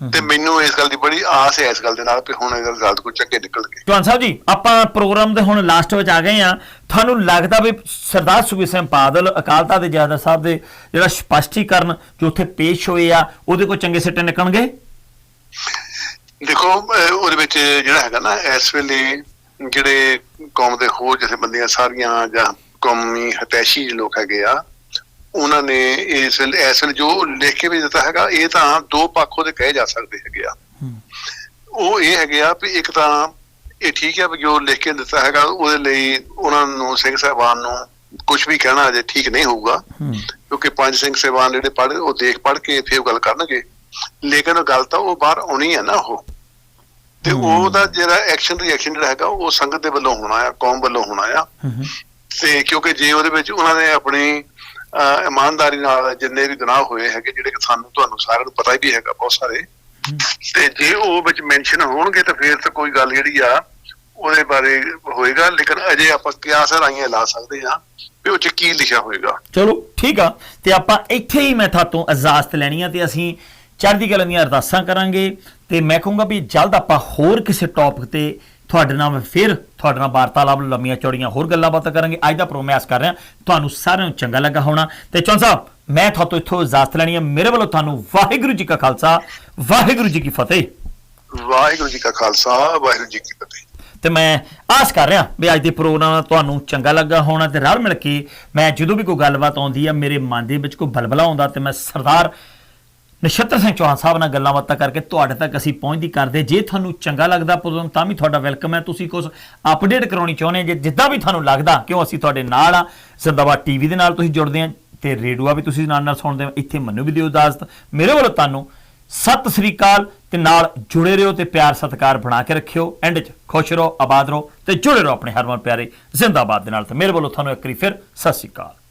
ਤੇ ਮੈਨੂੰ ਇਸ ਗੱਲ ਦੀ ਬੜੀ ਆਸ ਹੈ ਇਸ ਗੱਲ ਦੇ ਨਾਲ ਕਿ ਹੁਣ ਇਹਦਾ ਰਿਜ਼ਲਟ ਕੋਈ ਚੰਗੇ ਨਿਕਲਣਗੇ ਜਵਾਨ ਸਾਹਿਬ ਜੀ ਆਪਾਂ ਪ੍ਰੋਗਰਾਮ ਦੇ ਹੁਣ ਲਾਸਟ ਵਿੱਚ ਆ ਗਏ ਆ ਤੁਹਾਨੂੰ ਲੱਗਦਾ ਵੀ ਸਰਦਾਰ ਸੁਖਬੀਰ ਸਿੰਘ ਬਾਦਲ ਅਕਾਲ ਤਖਤ ਦੇ ਜਹਦਰ ਸਾਹਿਬ ਦੇ ਜਿਹੜਾ ਸਪਸ਼ਟੀਕਰਨ ਜੋ ਉੱਥੇ ਪੇਸ਼ ਹੋਏ ਆ ਉਹਦੇ ਕੋਲ ਚੰਗੇ ਸਿੱਟੇ ਨਿਕਲਣਗੇ? ਦੇਖੋ ਉਹਦੇ ਵਿੱਚ ਜਿਹੜਾ ਹੈਗਾ ਨਾ ਇਸ ਵੇਲੇ ਜਿਹੜੇ ਕੌਮ ਦੇ ਹੋਰ ਜਥੇਬੰਦੀਆਂ ਸਾਰੀਆਂ ਜਾਂ ਕੌਮੀ ਹਤੈਸ਼ੀ ਲੋਕ ਹੈਗੇ ਆ ਉਹਨਾਂ ਨੇ ਇਸ ਵੇਲੇ ਜੋ ਲਿਖ ਕੇ ਵੀ ਦਿੱਤਾ ਹੈਗਾ ਇਹ ਤਾਂ ਦੋ ਪੱਖ ਉਹਦੇ ਕਹੇ ਜਾ ਸਕਦੇ ਹੈਗੇ ਆ। ਉਹ ਇਹ ਹੈਗੇ ਆ ਵੀ ਇੱਕ ਤਾਂ ਇਹ ਠੀਕ ਹੈ ਵੀ ਜੋ ਲਿਖ ਕੇ ਦਿੱਤਾ ਹੈਗਾ ਉਹਦੇ ਲਈ ਉਹਨਾਂ ਨੂੰ ਸਿੰਘ ਸਾਹਿਬਾਨ ਨੂੰ ਕੁਝ ਵੀ ਕਹਿਣਾ ਅਜੇ ਠੀਕ ਨਹੀਂ ਹੋਊਗਾ। ਕਿਉਂਕਿ ਪੰਜ ਸਿੰਘ ਸੇਵਾਨ ਜਿਹੜੇ ਪੜ੍ਹ ਉਹ ਦੇਖ ਪੜ੍ਹ ਕੇ ਫਿਰ ਗੱਲ ਕਰਨਗੇ। ਲੇਕਿਨ ਗੱਲ ਤਾਂ ਉਹ ਬਾਹਰ ਆਉਣੀ ਹੈ ਨਾ ਉਹ। ਤੇ। ਉਹਦਾ ਜਿਹੜਾ ਐਕਸ਼ਨ ਰਿਐਕਸ਼ਨ ਜਿਹੜਾ ਹੈਗਾ ਉਹ ਸੰਗਤ ਦੇ ਵੱਲੋਂ ਹੋਣਾ ਆ ਕੌਮ ਵੱਲੋਂ ਹੋਣਾ ਆ। ਤੇ ਕਿਉਂਕਿ ਜੇ ਉਹਦੇ ਵਿੱਚ ਉਹਨਾਂ ਨੇ ਆਪਣੀ ਇਮਾਨਦਾਰੀ ਨਾਲ ਜਿੰਨੇ ਵੀ ਗੁਨਾਹ ਹੋਏ ਹੈਗੇ, ਜਿਹੜੇ ਕਿ ਸਾਨੂੰ ਤੁਹਾਨੂੰ ਸਾਰਿਆਂ ਨੂੰ ਪਤਾ ਹੀ ਵੀ ਹੈਗਾ, ਬਹੁਤ ਸਾਰੇ। ਤੇ ਜੇ ਉਹ ਵਿੱਚ ਮੈਂਸ਼ਨ ਹੋਣਗੇ ਤਾਂ ਫਿਰ ਤਾਂ ਕੋਈ ਗੱਲ ਜਿਹੜੀ ਆ, ਉਹਦੇ ਬਾਰੇ ਹੋਏਗਾ, ਲੇਕਿਨ ਅਜੇ ਆਪਾਂ ਕਿਆਸ ਰਾਈਆਂ ਲਾ ਸਕਦੇ ਆ ਵੀ ਉਹ ਚ ਕੀ ਲਿਖਿਆ ਹੋਏਗਾ। ਚਲੋ, ਠੀਕ ਆ। ਤੇ ਆਪਾਂ ਇੱਥੇ ਹੀ ਮੈਂ ਤੁਹਾਤੋਂ ਇਜਾਜ਼ਤ ਲੈਣੀ ਆ ਤੇ ਅਸੀਂ ਚੜ੍ਹਦੀ ਕਲਾ ਦੀਆਂ ਅਰਦਾਸਾਂ ਕਰਾਂਗੇ। ਤੇ ਮੈਂ ਕਹੂੰਗਾ ਵੀ ਜਲਦ ਆਪਾਂ ਹੋਰ ਕਿਸੇ ਟੌਪਿਕ ਤੇ ਤੁਹਾਡੇ ਨਾਲ ਫਿਰ ਤੁਹਾਡੇ ਨਾਲ ਵਾਰਤਾਲਾਪ ਲੰਮੀਆਂ ਚੌੜੀਆਂ ਹੋਰ ਗੱਲਾਂ ਬਾਤਾਂ ਕਰਾਂਗੇ। ਅੱਜ ਦਾ ਪ੍ਰੋਮਿਸ ਕਰ ਰਿਹਾ ਤੁਹਾਨੂੰ ਸਾਰਿਆਂ ਨੂੰ ਚੰਗਾ ਲੱਗਾ ਹੋਣਾ। ਤੇ ਚੌਨ ਸਾਹਿਬ ਮੈਂ ਤੁਹਾਤੋਂ ਇੱਥੋਂ ਇਜਾਜ਼ਤ ਲੈਣੀ ਆ ਮੇਰੇ ਵੱਲੋਂ ਤੁਹਾਨੂੰ ਵਾਹਿਗੁਰੂ ਜੀ ਕਾ ਖਾਲਸਾ ਵਾਹਿਗੁਰੂ ਜੀ ਕੀ ਫਤਿਹ। ਵਾਹਿਗੁਰੂ ਜੀ ਕਾ ਖਾਲਸਾ ਵਾਹਿਗੁਰੂ ਜੀ ਕੀ ਫਤਿਹ। ਤੇ ਮੈਂ ਆਸ ਕਰ ਰਿਹਾ ਵੀ ਅੱਜ ਦੇ ਪ੍ਰੋਗਰਾਮ ਤੁਹਾਨੂੰ ਚੰਗਾ ਲੱਗਾ ਹੋਣਾ ਤੇ ਰਲ ਮਿਲ ਕੇ ਮੈਂ ਜਦੋਂ ਵੀ ਕੋਈ ਗੱਲਬਾਤ ਆਉਂਦੀ ਆ ਮੇਰੇ ਮਨ ਦੇ ਵਿੱਚ ਕੋਈ ਬਲਬਲਾ ਆਉਂਦਾ ਤੇ ਮੈਂ ਸਰਦਾਰ ਨਛੱਤਰ ਸਿੰਘ ਚੌਹਾਨ ਸਾਹਿਬ ਨਾਲ ਗੱਲਾਂ ਬਾਤਾਂ ਕਰਕੇ ਤੁਹਾਡੇ ਤੱਕ ਅਸੀਂ ਪਹੁੰਚਦੀ ਕਰਦੇ ਜੇ ਤੁਹਾਨੂੰ ਚੰਗਾ ਲੱਗਦਾ ਪ੍ਰੋਗਰਾਮ ਤਾਂ ਵੀ ਤੁਹਾਡਾ ਵੈਲਕਮ ਹੈ। ਤੁਸੀਂ ਕੁਝ ਅਪਡੇਟ ਕਰਾਉਣੀ ਚਾਹੁੰਦੇ ਜੇ ਜਿੱਦਾਂ ਵੀ ਤੁਹਾਨੂੰ ਲੱਗਦਾ, ਕਿਉਂ ਅਸੀਂ ਤੁਹਾਡੇ ਨਾਲ ਆ? ਜ਼ਿੰਦਾਬਾਦ ਟੀਵੀ ਦੇ ਨਾਲ ਤੁਸੀਂ ਜੁੜਦੇ ਆ ਤੇ ਰੇਡੀਓ ਵੀ ਤੁਸੀਂ ਨਾਲ ਨਾਲ ਸੁਣਦੇ ਹੋ। ਇੱਥੇ ਮੈਨੂੰ ਵੀ ਦਿਓ ਇਜਾਜ਼ਤ। ਮੇਰੇ ਵੱਲੋਂ ਤੁਹਾਨੂੰ ਸਤਿ ਸ੍ਰੀ ਅਕਾਲ ਤੇ ਨਾਲ ਜੁੜੇ ਰਹੋ ਤੇ ਪਿਆਰ ਸਤਿਕਾਰ ਬਣਾ ਕੇ ਰੱਖਿਓ। ਐਂਡ 'ਚ ਖੁਸ਼ ਰਹੋ, ਆਬਾਦ ਰਹੋ ਤੇ ਜੁੜੇ ਰਹੋ ਆਪਣੇ ਹਰਮਨ ਪਿਆਰੇ ਜ਼ਿੰਦਾਬਾਦ ਦੇ ਨਾਲ। ਤੇ ਮੇਰੇ ਵੱਲੋਂ ਤੁਹਾਨੂੰ ਇੱਕ ਵਾਰੀ ਫਿਰ ਸਤਿ ਸ੍ਰੀ ਅਕਾਲ।